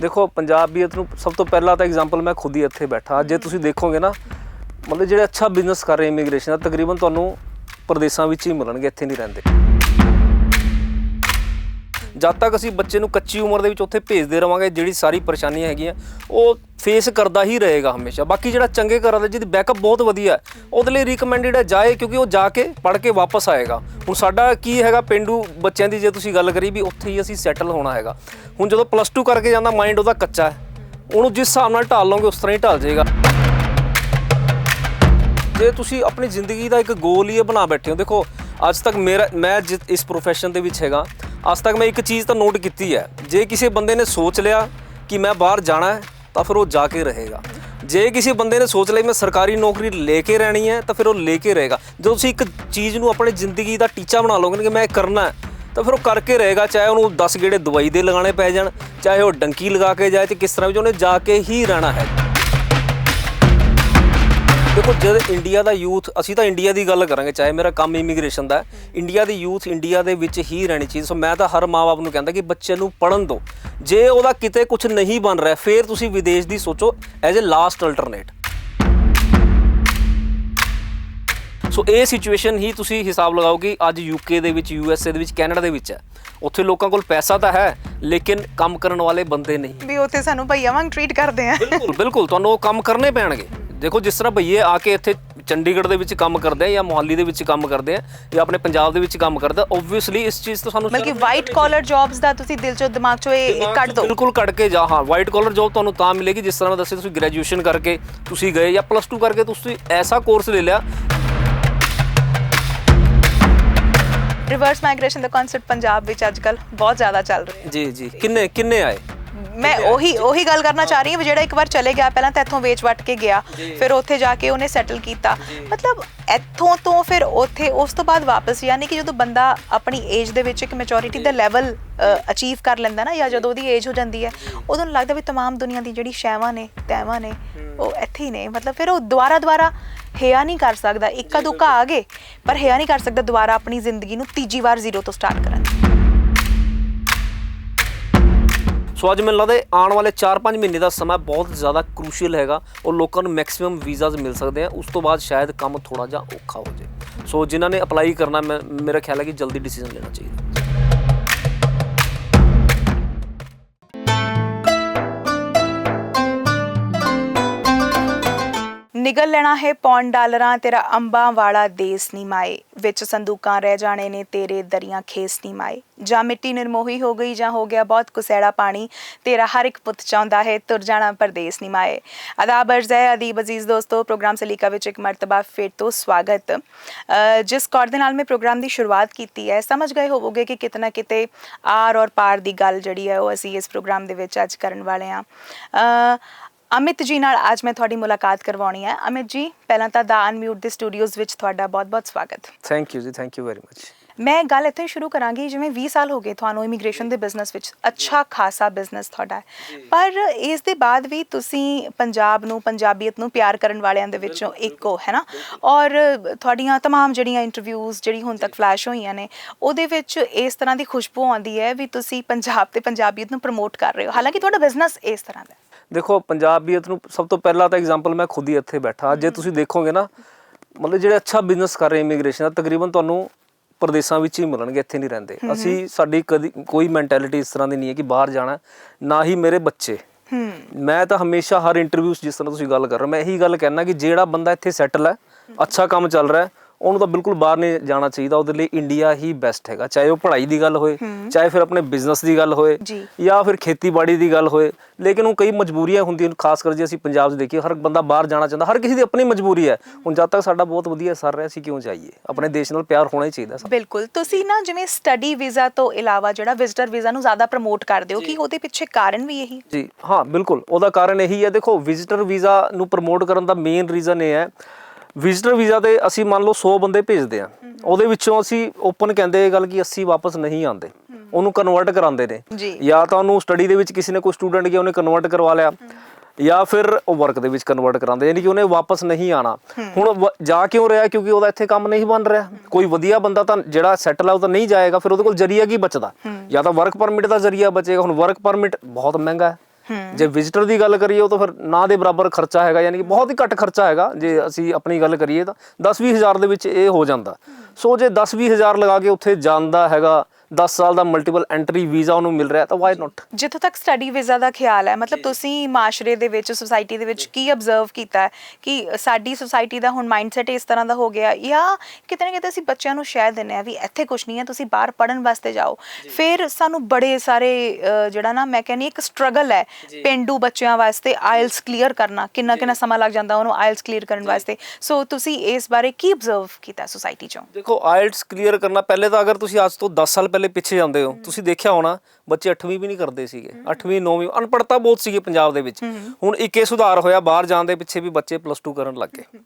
ਦੇਖੋ ਪੰਜਾਬੀਅਤ ਨੂੰ ਸਭ ਤੋਂ ਪਹਿਲਾਂ ਤਾਂ ਐਗਜ਼ਾਮਪਲ ਮੈਂ ਖੁਦ ਹੀ ਇੱਥੇ ਬੈਠਾ। ਜੇ ਤੁਸੀਂ ਦੇਖੋਗੇ ਨਾ ਮਤਲਬ ਜਿਹੜੇ ਅੱਛਾ ਬਿਜ਼ਨਸ ਕਰ ਰਹੇ ਇਮੀਗ੍ਰੇਸ਼ਨ ਦਾ ਤਕਰੀਬਨ ਤੁਹਾਨੂੰ ਪ੍ਰਦੇਸ਼ਾਂ ਵਿੱਚ ਹੀ ਮਿਲਣਗੇ ਇੱਥੇ ਨਹੀਂ ਰਹਿੰਦੇ। ਜਦ ਤੱਕ ਅਸੀਂ ਬੱਚੇ ਨੂੰ ਕੱਚੀ ਉਮਰ ਦੇ ਵਿੱਚ ਉੱਥੇ ਭੇਜਦੇ ਰਵਾਂਗੇ, ਜਿਹੜੀ ਸਾਰੀ ਪਰੇਸ਼ਾਨੀਆਂ ਹੈਗੀਆਂ, ਉਹ ਫੇਸ ਕਰਦਾ ਹੀ ਰਹੇਗਾ ਹਮੇਸ਼ਾ। ਬਾਕੀ ਜਿਹੜਾ ਚੰਗੇ ਘਰਾਂ ਦਾ ਜਿਹਦੀ ਬੈਕਅਪ ਬਹੁਤ ਵਧੀਆ ਹੈ, ਉਹਦੇ ਲਈ ਰਿਕਮੈਂਡਡ ਹੈ ਜਾਏ, ਕਿਉਂਕਿ ਉਹ ਜਾ ਕੇ ਪੜ੍ਹ ਕੇ ਵਾਪਸ ਆਏਗਾ। ਹੁਣ ਸਾਡਾ ਕੀ ਹੈਗਾ ਪਿੰਡੂ ਬੱਚਿਆਂ ਦੀ, ਜੇ ਤੁਸੀਂ ਗੱਲ ਕਰੀ ਵੀ ਉੱਥੇ ਹੀ ਅਸੀਂ ਸੈਟਲ ਹੋਣਾ ਹੈਗਾ। ਹੁਣ ਜਦੋਂ ਪਲੱਸ 2 ਕਰਕੇ ਜਾਂਦਾ ਮਾਈਂਡ ਉਹਦਾ ਕੱਚਾ ਹੈ। ਉਹਨੂੰ ਜਿਸ ਹਿਸਾਬ ਨਾਲ ਢਾਲ ਲਓਗੇ, ਉਸ ਤਰ੍ਹਾਂ ਹੀ ਢਾਲ ਜਾਏਗਾ। ਜੇ ਤੁਸੀਂ ਆਪਣੀ ਜ਼ਿੰਦਗੀ ਦਾ ਇੱਕ ਗੋਲ ਹੀ ਇਹ ਬਣਾ ਬੈਠੇ ਹੋ, ਦੇਖੋ, ਅੱਜ ਤੱਕ ਮੇਰਾ, ਮੈਂ ਜਿ- ਇਸ ਪ੍ਰੋਫੈਸ਼ਨ ਦੇ ਵਿੱਚ ਹੈਗਾ। ਅੱਜ ਤੱਕ ਮੈਂ ਇੱਕ ਚੀਜ਼ ਤਾਂ ਨੋਟ ਕੀਤੀ ਹੈ, ਜੇ ਕਿਸੇ ਬੰਦੇ ਨੇ ਸੋਚ ਲਿਆ ਕਿ ਮੈਂ ਬਾਹਰ ਜਾਣਾ ਹੈ, ਤਾਂ ਫਿਰ ਉਹ ਜਾ ਕੇ ਰਹੇਗਾ। ਜੇ ਕਿਸੇ ਬੰਦੇ ਨੇ ਸੋਚ ਲਿਆ ਮੈਂ ਸਰਕਾਰੀ ਨੌਕਰੀ ਲੈ ਕੇ ਰਹਿਣੀ ਹੈ, ਤਾਂ ਫਿਰ ਉਹ ਲੈ ਕੇ ਰਹੇਗਾ। ਜਦੋਂ ਤੁਸੀਂ ਇੱਕ ਚੀਜ਼ ਨੂੰ ਆਪਣੀ ਜ਼ਿੰਦਗੀ ਦਾ ਟੀਚਾ ਬਣਾ ਲਓਗੇ ਕਿ ਮੈਂ ਇਹ ਕਰਨਾ ਹੈ, ਤਾਂ ਫਿਰ ਉਹ ਕਰਕੇ ਰਹੇਗਾ, ਚਾਹੇ ਉਹਨੂੰ 10 ਗੇੜੇ ਦਵਾਈ ਦੇ ਲਗਾਣੇ ਪੈ ਜਾਣ, ਚਾਹੇ ਉਹ ਡੰਕੀ ਲਗਾ ਕੇ ਜਾਏ ਤੇ ਕਿਸ ਤਰ੍ਹਾਂ ਵੀ ਉਹਨੇ ਜਾ ਕੇ ਹੀ ਰਹਿਣਾ ਹੈ। ਦੇਖੋ, ਜਦ ਇੰਡੀਆ ਦਾ ਯੂਥ ਅਸੀਂ ਤਾਂ ਇੰਡੀਆ ਦੀ ਗੱਲ ਕਰਾਂਗੇ, ਚਾਹੇ ਮੇਰਾ ਕੰਮ ਇਮੀਗ੍ਰੇਸ਼ਨ ਦਾ ਇੰਡੀਆ ਦੀ ਯੂਥ ਇੰਡੀਆ ਦੇ ਵਿੱਚ ਹੀ ਰਹਿਣੀ ਚਾਹੀਦੀ। ਸੋ ਮੈਂ ਤਾਂ ਹਰ ਮਾਪੇ ਨੂੰ ਕਹਿੰਦਾ ਕਿ ਬੱਚੇ ਨੂੰ ਪੜਨ ਦਿਓ। ਜੇ ਉਹਦਾ ਕਿਤੇ ਕੁਝ ਨਹੀਂ ਬਣ ਰਿਹਾ, ਫਿਰ ਤੁਸੀਂ ਵਿਦੇਸ਼ ਦੀ ਸੋਚੋ as a last alternate so ਇਹ ਸਿਚੁਏਸ਼ਨ ਹੀ ਤੁਸੀਂ ਹਿਸਾਬ ਲਗਾਓ ਕਿ ਅੱਜ ਯੂਕੇ ਦੇ ਵਿੱਚ ਯੂਐਸਏ ਦੇ ਵਿੱਚ ਕੈਨੇਡਾ ਦੇ ਵਿੱਚ ਹੈ। ਉੱਥੇ ਲੋਕਾਂ ਕੋਲ ਪੈਸਾ ਤਾਂ ਹੈ ਲੇਕਿਨ ਕੰਮ ਕਰਨ ਵਾਲੇ ਬੰਦੇ ਨਹੀਂ ਵੀ ਉੱਥੇ ਸਾਨੂੰ ਭਈਆ ਵਾਂਗ ਟਰੀਟ ਕਰਦੇ ਆ। ਬਿਲਕੁਲ ਬਿਲਕੁਲ ਤੁਹਾਨੂੰ ਉਹ ਕੰਮ ਕਰਨੇ ਪੈਣਗੇ। ਦੇਖੋ ਜਿਸ ਤਰ੍ਹਾਂ ਭਈਏ ਆ ਕੇ ਇੱਥੇ ਚੰਡੀਗੜ੍ਹ ਦੇ ਵਿੱਚ ਕੰਮ ਕਰਦੇ ਆ ਜਾਂ ਮੁਹਾਲੀ ਦੇ ਵਿੱਚ ਕੰਮ ਕਰਦੇ ਆ ਜਾਂ ਆਪਣੇ ਪੰਜਾਬ ਦੇ ਵਿੱਚ ਕੰਮ ਕਰਦੇ ਆ ਓਬਵੀਅਸਲੀ ਇਸ ਚੀਜ਼ ਤੋਂ ਸਾਨੂੰ ਬਲਕਿ ਵਾਈਟ ਕਾਲਰ ਜੌਬਸ ਦਾ ਤੁਸੀਂ ਦਿਲ ਚੋਂ ਦਿਮਾਗ ਚੋਂ ਇਹ ਕੱਢ ਦਿਓ ਬਿਲਕੁਲ ਕੱਢ ਕੇ ਜਾ ਹਾਂ ਵਾਈਟ ਕਾਲਰ ਜੋਬ ਤੁਹਾਨੂੰ ਤਾਂ ਮਿਲੇਗੀ ਜਿਸ ਤਰ੍ਹਾਂ ਮੈਂ ਦੱਸਿਆ ਤੁਸੀਂ ਗ੍ਰੈਜੂਏਸ਼ਨ ਕਰਕੇ ਤੁਸੀਂ ਗਏ ਜਾਂ ਪਲੱਸ 2 ਕਰਕੇ ਤੁਸੀਂ ਐਸਾ ਕੋਰਸ ਲੈ ਲਿਆ ਰਿਵਰਸ ਮਾਈਗ੍ਰੇਸ਼ਨ ਦਾ ਕਨਸੈਪਟ ਪੰਜਾਬ ਵਿੱਚ ਅੱਜਕੱਲ ਬਹੁਤ ਜ਼ਿਆਦਾ ਚੱਲ ਰਿਹਾ। ਜੀ ਜੀ। ਕਿੰਨੇ ਕਿੰਨੇ ਆਏ? ਮੈਂ ਉਹੀ ਉਹੀ ਗੱਲ ਕਰਨਾ ਚਾਹ ਰਹੀ ਹਾਂ ਵੀ ਜਿਹੜਾ ਇੱਕ ਵਾਰ ਚਲੇ ਗਿਆ ਪਹਿਲਾਂ ਤਾਂ ਇੱਥੋਂ ਵੇਚ ਵਟ ਕੇ ਗਿਆ ਫਿਰ ਉੱਥੇ ਜਾ ਕੇ ਉਹਨੇ ਸੈਟਲ ਕੀਤਾ ਮਤਲਬ ਇੱਥੋਂ ਤੋਂ ਫਿਰ ਉੱਥੇ ਉਸ ਤੋਂ ਬਾਅਦ ਵਾਪਸ ਯਾਨੀ ਕਿ ਜਦੋਂ ਬੰਦਾ ਆਪਣੀ ਏਜ ਦੇ ਵਿੱਚ ਇੱਕ ਮੈਚੋਰਿਟੀ ਦਾ ਲੈਵਲ ਅਚੀਵ ਕਰ ਲੈਂਦਾ ਨਾ ਜਾਂ ਜਦੋਂ ਉਹਦੀ ਏਜ ਹੋ ਜਾਂਦੀ ਹੈ ਉਦੋਂ ਨੂੰ ਲੱਗਦਾ ਵੀ तमाम ਦੁਨੀਆ ਦੀ ਜਿਹੜੀ ਸ਼ੈਵਾਂ ਨੇ ਤੈਵਾਂ ਨੇ ਉਹ ਇੱਥੇ ਹੀ ਨੇ ਮਤਲਬ ਫਿਰ ਉਹ ਦੁਬਾਰਾ ਦੁਬਾਰਾ ਹਿਆ ਨਹੀਂ ਕਰ ਸਕਦਾ ਇੱਕਾ ਦੁੱਕਾ ਆ ਗਏ ਪਰ ਹਿਆ ਨਹੀਂ ਕਰ ਸਕਦਾ ਦੁਬਾਰਾ ਆਪਣੀ ਜ਼ਿੰਦਗੀ ਨੂੰ ਤੀਜੀ ਵਾਰ ਜ਼ੀਰੋ ਤੋਂ ਸਟਾਰਟ ਕਰਨ ਸੋ ਅੱਜ ਮੈਨੂੰ ਲੱਗਦਾ ਆਉਣ ਵਾਲੇ 4-5 ਮਹੀਨੇ ਦਾ ਸਮਾਂ ਬਹੁਤ ਜ਼ਿਆਦਾ ਕ੍ਰੂਸ਼ੀਅਲ ਹੈਗਾ ਔਰ ਲੋਕਾਂ ਨੂੰ ਮੈਕਸਿਮਮ ਵੀਜ਼ਾਸ ਮਿਲ ਸਕਦੇ ਆ। ਉਸ ਤੋਂ ਬਾਅਦ ਸ਼ਾਇਦ ਕੰਮ ਥੋੜਾ ਜਿਹਾ ਔਖਾ ਹੋ ਜਾਏ। ਸੋ ਜਿਨ੍ਹਾਂ ਨੇ ਅਪਲਾਈ ਕਰਨਾ, ਮੈਂ- ਮੇਰਾ ਖਿਆਲ ਹੈ ਕਿ ਜਲਦੀ ਡਿਸੀਜਨ ਲੈਣਾ ਚਾਹੀਦਾ। ਨਿਗਲ ਲੈਣਾ ਹੈ ਪੌਂਡ ਡਾਲਰਾਂ ਤੇਰਾ ਅੰਬਾਂ ਵਾਲਾ ਦੇਸ ਨੀ ਮਾਏ। ਵਿੱਚ ਸੰਦੂਕਾਂ ਰਹਿ ਜਾਣੇ ਨੇ ਤੇਰੇ ਦਰਿਆ ਖੇਸ ਨੀ ਮਾਏ। ਜਾਂ ਮਿੱਟੀ ਨਿਰਮੋਹੀ ਹੋ ਗਈ ਜਾਂ ਹੋ ਗਿਆ ਬਹੁਤ ਕੁਸੈੜਾ ਪਾਣੀ ਤੇਰਾ ਹਰ ਇੱਕ ਪੁੱਤ ਚਾਹੁੰਦਾ ਹੈ ਤੁਰ ਜਾਣਾ ਪਰਦੇਸ ਨੀ ਮਾਏ। ਅਦਾਬ ਅਰਜ਼ ਹੈ ਅਦੀਬ ਅਜ਼ੀਜ਼ ਦੋਸਤੋ ਪ੍ਰੋਗਰਾਮ ਸਲੀਕਾ ਵਿੱਚ ਇੱਕ ਮਰਤਬਾ ਫਿਰ ਤੋਂ ਸਵਾਗਤ। ਜਿਸ ਕੌਰ ਦੇ ਨਾਲ ਮੈਂ ਪ੍ਰੋਗਰਾਮ ਦੀ ਸ਼ੁਰੂਆਤ ਕੀਤੀ ਹੈ ਸਮਝ ਗਏ ਹੋਵੋਗੇ ਕਿ ਕਿਤਨਾ ਕਿਤੇ ਆਰ ਔਰ ਪਾਰ ਦੀ ਗੱਲ ਜਿਹੜੀ ਹੈ ਉਹ ਅਸੀਂ ਇਸ ਪ੍ਰੋਗਰਾਮ ਦੇ ਵਿੱਚ ਅੱਜ ਕਰਨ ਵਾਲੇ ਹਾਂ। ਅ, ਅਮਿਤ ਜੀ ਨਾਲ ਅੱਜ ਮੈਂ ਤੁਹਾਡੀ ਮੁਲਾਕਾਤ ਕਰਵਾਉਣੀ ਹੈ ਅਮਿਤ ਜੀ ਪਹਿਲਾਂ ਤਾਂ ਦਾ ਅਨਮਿਊਟ ਦੇ ਸਟੂਡੀਓਜ਼ ਵਿੱਚ ਤੁਹਾਡਾ ਬਹੁਤ-ਬਹੁਤ ਸਵਾਗਤ thank you ji thank you very much ਮੈਂ ਗੱਲ ਇੱਥੇ ਹੀ ਸ਼ੁਰੂ ਕਰਾਂਗੀ ਜਿਵੇਂ 20 ਸਾਲ ਹੋ ਗਏ ਤੁਹਾਨੂੰ ਇਮੀਗ੍ਰੇਸ਼ਨ ਦੇ ਬਿਜ਼ਨਸ ਵਿੱਚ ਅੱਛਾ ਖਾਸਾ ਬਿਜ਼ਨਸ ਤੁਹਾਡਾ ਹੈ ਪਰ ਇਸ ਦੇ ਬਾਅਦ ਵੀ ਤੁਸੀਂ ਪੰਜਾਬ ਨੂੰ ਪੰਜਾਬੀਅਤ ਨੂੰ ਪਿਆਰ ਕਰਨ ਵਾਲਿਆਂ ਦੇ ਵਿੱਚੋਂ ਇੱਕ ਹੋ ਹੈ ਨਾ ਔਰ ਤੁਹਾਡੀਆਂ तमाम ਜਿਹੜੀਆਂ ਇੰਟਰਵਿਊਜ਼ ਜਿਹੜੀ ਹੁਣ ਤੱਕ ਫਲੈਸ਼ ਹੋਈਆਂ ਨੇ ਉਹਦੇ ਵਿੱਚ ਇਸ ਤਰ੍ਹਾਂ ਦੀ ਖੁਸ਼ਬੂ ਆਉਂਦੀ ਹੈ ਵੀ ਤੁਸੀਂ ਪੰਜਾਬ ਤੇ ਪੰਜਾਬੀਅਤ ਨੂੰ ਪ੍ਰਮੋਟ ਕਰ ਰਹੇ ਹੋ ਹਾਲਾਂਕਿ ਤੁਹਾਡਾ ਬਿਜ਼ਨਸ ਇਸ ਤਰ੍ਹਾਂ ਦਾ ਹੈ ਦੇਖੋ ਪੰਜਾਬੀਅਤ ਨੂੰ ਸਭ ਤੋਂ ਪਹਿਲਾਂ ਤਾਂ ਐਗਜ਼ਾਮਪਲ ਮੈਂ ਖੁਦ ਹੀ ਇੱਥੇ ਬੈਠਾ। ਜੇ ਤੁਸੀਂ ਦੇਖੋਗੇ ਨਾ ਮਤਲਬ ਜਿਹੜੇ ਅੱਛਾ ਬਿਜ਼ਨਸ ਕਰ ਰਹੇ ਇਮੀਗ੍ਰੇਸ਼ਨ ਦਾ ਤਕਰੀਬਨ ਤੁਹਾਨੂੰ ਪ੍ਰਦੇਸ਼ਾਂ ਵਿੱਚ ਹੀ ਮਿਲਣਗੇ ਇੱਥੇ ਨਹੀਂ ਰਹਿੰਦੇ। ਅਸੀਂ ਸਾਡੀ ਕਦੀ ਕੋਈ ਮੈਂਟੈਲਿਟੀ ਇਸ ਤਰ੍ਹਾਂ ਦੀ ਨਹੀਂ ਹੈ ਕਿ ਬਾਹਰ ਜਾਣਾ ਨਾ ਹੀ ਮੇਰੇ ਬੱਚੇ। ਮੈਂ ਤਾਂ ਹਮੇਸ਼ਾ ਹਰ ਇੰਟਰਵਿਊ 'ਚ ਜਿਸ ਤਰ੍ਹਾਂ ਤੁਸੀਂ ਗੱਲ ਕਰ ਰਹੇ ਮੈਂ ਇਹੀ ਗੱਲ ਕਹਿਣਾ ਕਿ ਜਿਹੜਾ ਬੰਦਾ ਇੱਥੇ ਸੈਟਲ ਹੈ ਅੱਛਾ ਕੰਮ ਚੱਲ ਰਿਹਾ ਹੈ ਉਹਨੂੰ ਤਾਂ ਬਿਲਕੁਲ ਬਾਹਰ ਨਹੀਂ ਜਾਣਾ ਚਾਹੀਦਾ ਉਹਦੇ ਲਈ ਇੰਡੀਆ ਹੀ ਬੈਸਟ ਹੈਗਾ। ਚਾਹੇ ਉਹ ਪੜ੍ਹਾਈ ਦੀ ਗੱਲ ਹੋਏ ਚਾਹੇ ਫਿਰ ਆਪਣੇ ਬਿਜ਼ਨਸ ਦੀ ਗੱਲ ਹੋਏ ਜੀ। ਫਿਰ ਖੇਤੀਬਾੜੀ ਦੀ ਗੱਲ ਹੋਏ ਲੇਕਿਨ ਉਹ ਕਈ ਮਜਬੂਰੀਆਂ ਹੁੰਦੀਆਂ ਖਾਸ ਕਰ ਜੇ ਅਸੀਂ ਪੰਜਾਬ 'ਚ ਦੇਖੀਏ ਹਰ ਬੰਦਾ ਬਾਹਰ ਜਾਣਾ ਚਾਹੁੰਦਾ ਹਰ ਕਿਸੇ ਦੀ ਆਪਣੀ ਮਜਬੂਰੀ ਹੈ। ਹੁਣ ਜਦ ਤੱਕ ਸਾਡਾ ਬਹੁਤ ਵਧੀਆ ਸਰ ਰਿਹਾ ਅਸੀਂ ਕਿਉਂ ਜਾਈਏ? ਆਪਣੇ ਦੇਸ਼ ਨਾਲ ਪਿਆਰ ਹੋਣਾ ਹੀ ਚਾਹੀਦਾ। ਬਿਲਕੁਲ। ਤੁਸੀਂ ਨਾ ਜਿਵੇਂ ਸਟੱਡੀ ਵੀਜ਼ਾ ਤੋਂ ਇਲਾਵਾ ਜਿਹੜਾ ਵਿਜ਼ਟਰ ਵੀਜ਼ਾ ਨੂੰ ਜ਼ਿਆਦਾ ਪ੍ਰਮੋਟ ਕਰਦੇ ਹੋ ਕਿ ਉਹਦੇ ਪਿੱਛੇ ਕਾਰਨ ਵੀ ਇਹੀ? ਜੀ ਹਾਂ ਬਿਲਕੁਲ। ਉਹਦਾ ਕਾਰਨ ਇਹੀ ਹੈ ਦੇਖੋ ਵਿਜ਼ਿਟਰ ਵੀਜ਼ਾ ਨੂੰ ਪ੍ਰਮੋਟ ਕਰਨ ਦਾ ਮੇਨ ਰੀਜ਼ਨ ਇਹ ਹੈ ਵਿਜ਼ਿਟਰ ਵੀਜ਼ਾ ਤੇ ਅਸੀਂ ਮੰਨ ਲਓ 100 ਬੰਦੇ ਭੇਜਦੇ ਆ ਉਹਦੇ ਵਿੱਚੋਂ ਅਸੀਂ ਓਪਨ ਕਹਿੰਦੇ ਇਹ ਗੱਲ ਕਿ 80 ਵਾਪਸ ਨਹੀਂ ਆਉਂਦੇ। ਉਹਨੂੰ ਕਨਵਰਟ ਕਰਾਉਂਦੇ ਨੇ। ਜੀ। ਤਾਂ ਉਹਨੂੰ ਸਟੱਡੀ ਦੇ ਵਿੱਚ ਕਿਸੇ ਨੇ ਕੋਈ ਸਟੂਡੈਂਟ ਗਿਆ ਉਹਨੇ ਕਨਵਰਟ ਕਰਵਾ ਲਿਆ। ਜਾਂ ਫਿਰ ਉਹ ਵਰਕ ਦੇ ਵਿੱਚ ਕਨਵਰਟ ਕਰਾਉਂਦੇ ਯਾਨੀ ਕਿ ਉਹਨੇ ਵਾਪਸ ਨਹੀਂ ਆਣਾ ਹੁਣ ਜਾ ਕਿਉਂ ਰਿਹਾ? ਕਿਉਂਕਿ ਉਹਦਾ ਇੱਥੇ ਕੰਮ ਨਹੀਂ ਬਣ ਰਿਹਾ। ਕੋਈ ਵਧੀਆ ਬੰਦਾ ਤਾਂ ਜਿਹੜਾ ਸੈਟਲ ਆ ਉਹ ਤਾਂ ਨਹੀਂ ਜਾਏਗਾ ਫਿਰ ਉਹਦੇ ਕੋਲ ਜਰੀਆ ਕੀ ਬਚਦਾ? ਜਾਂ ਤਾਂ ਵਰਕ ਪਰਮਿਟ ਦਾ ਜ਼ਰੀਆ ਬਚੇਗਾ। ਹੁਣ ਵਰਕ ਪਰਮਿਟ ਬਹੁਤ ਮਹਿੰਗਾ ਹੈ। ਜੇ ਵਿਜ਼ਿਟਰ ਦੀ ਗੱਲ ਕਰੀਏ ਉਹ ਤਾਂ ਫਿਰ ਨਾ ਦੇ ਬਰਾਬਰ ਖਰਚਾ ਹੈਗਾ ਯਾਨੀ ਕਿ ਬਹੁਤ ਹੀ ਘੱਟ ਖਰਚਾ ਹੈਗਾ ਜੇ ਅਸੀਂ ਆਪਣੀ ਗੱਲ ਕਰੀਏ ਤਾਂ 10-20 ਹਜ਼ਾਰ ਦੇ ਵਿੱਚ ਇਹ ਹੋ ਜਾਂਦਾ। ਸੋ ਜੇ 10-20 ਹਜ਼ਾਰ ਲਗਾ ਕੇ ਉੱਥੇ ਜਾਂਦਾ ਹੈਗਾ 10 ਸਾਲ ਦਾ ਮਲਟੀਪਲ ਐਂਟਰੀ ਵੀਜ਼ਾ ਉਹਨੂੰ ਮਿਲ ਰਿਹਾ ਤਾਂ ਵਾਈ ਨਾਟ ਜਿੱਥੋਂ ਤੱਕ ਸਟੱਡੀ ਵੀਜ਼ਾ ਦਾ ਖਿਆਲ ਹੈ ਮਤਲਬ ਤੁਸੀਂ ਮਾਸ਼ਰੇ ਦੇ ਵਿੱਚ ਸੁਸਾਇਟੀ ਦੇ ਵਿੱਚ ਕੀ ਅਬਜ਼ਰਵ ਕੀਤਾ ਹੈ ਕਿ ਸਾਡੀ ਸੁਸਾਇਟੀ ਦਾ ਹੁਣ ਮਾਈਂਡਸੈਟ ਇਸ ਤਰ੍ਹਾਂ ਦਾ ਹੋ ਗਿਆ ਜਾਂ ਕਿਤੇ ਨਾ ਕਿਤੇ ਅਸੀਂ ਬੱਚਿਆਂ ਨੂੰ ਸ਼ਹਿ ਦਿੰਦੇ ਆ ਵੀ ਇੱਥੇ ਕੁਝ ਨਹੀਂ ਹੈ ਤੁਸੀਂ ਬਾਹਰ ਪੜਨ ਵਾਸਤੇ ਜਾਓ। ਫਿਰ ਸਾਨੂੰ ਬੜੇ ਸਾਰੇ ਜਿਹੜਾ ਨਾ ਮੈਂ ਕਹਿੰਨੀ ਇੱਕ ਸਟਰਗਲ ਹੈ ਪਿੰਡੂ ਬੱਚਿਆਂ ਵਾਸਤੇ ਆਇਲਸ ਕਲੀਅਰ ਕਰਨਾ ਕਿੰਨਾ ਕਿੰਨਾ ਸਮਾਂ ਲੱਗ ਜਾਂਦਾ ਉਹਨੂੰ ਆਇਲਸ ਕਲੀਅਰ ਕਰਨ ਵਾਸਤੇ। ਸੋ ਤੁਸੀਂ ਇਸ ਬਾਰੇ ਕੀ ਅਬਜ਼ਰਵ ਕੀਤਾ ਸੁਸਾਇਟੀ ਚੋਂ? ਦੇਖੋ ਆਇਲਟਸ ਕਲੀਅਰ ਕਰਨਾ ਪਹਿਲੇ ਤਾਂ ਅਗਰ ਤੁਸੀਂ ਅੱਜ ਤੋਂ 10 ਸਾਲ ਪਹਿਲੇ ਪਿੱਛੇ ਜਾਂਦੇ ਹੋ। ਤੁਸੀਂ ਦੇਖਿਆ ਹੋਣਾ ਬੱਚੇ 8ਵੀਂ ਵੀ ਨਹੀਂ ਕਰਦੇ ਸੀਗੇ। 8ਵੀਂ 9ਵੀਂ ਅਨਪੜਤਾ ਬਹੁਤ ਸੀਗੀ ਪੰਜਾਬ ਦੇ ਵਿੱਚ। ਹੁਣ ਇੱਕੇ ਸੁਧਾਰ ਹੋਇਆ ਬਾਹਰ ਜਾਣ ਦੇ ਪਿੱਛੇ ਵੀ ਬੱਚੇ ਪਲੱਸ 2 ਕਰਨ ਲੱਗ ਗਏ।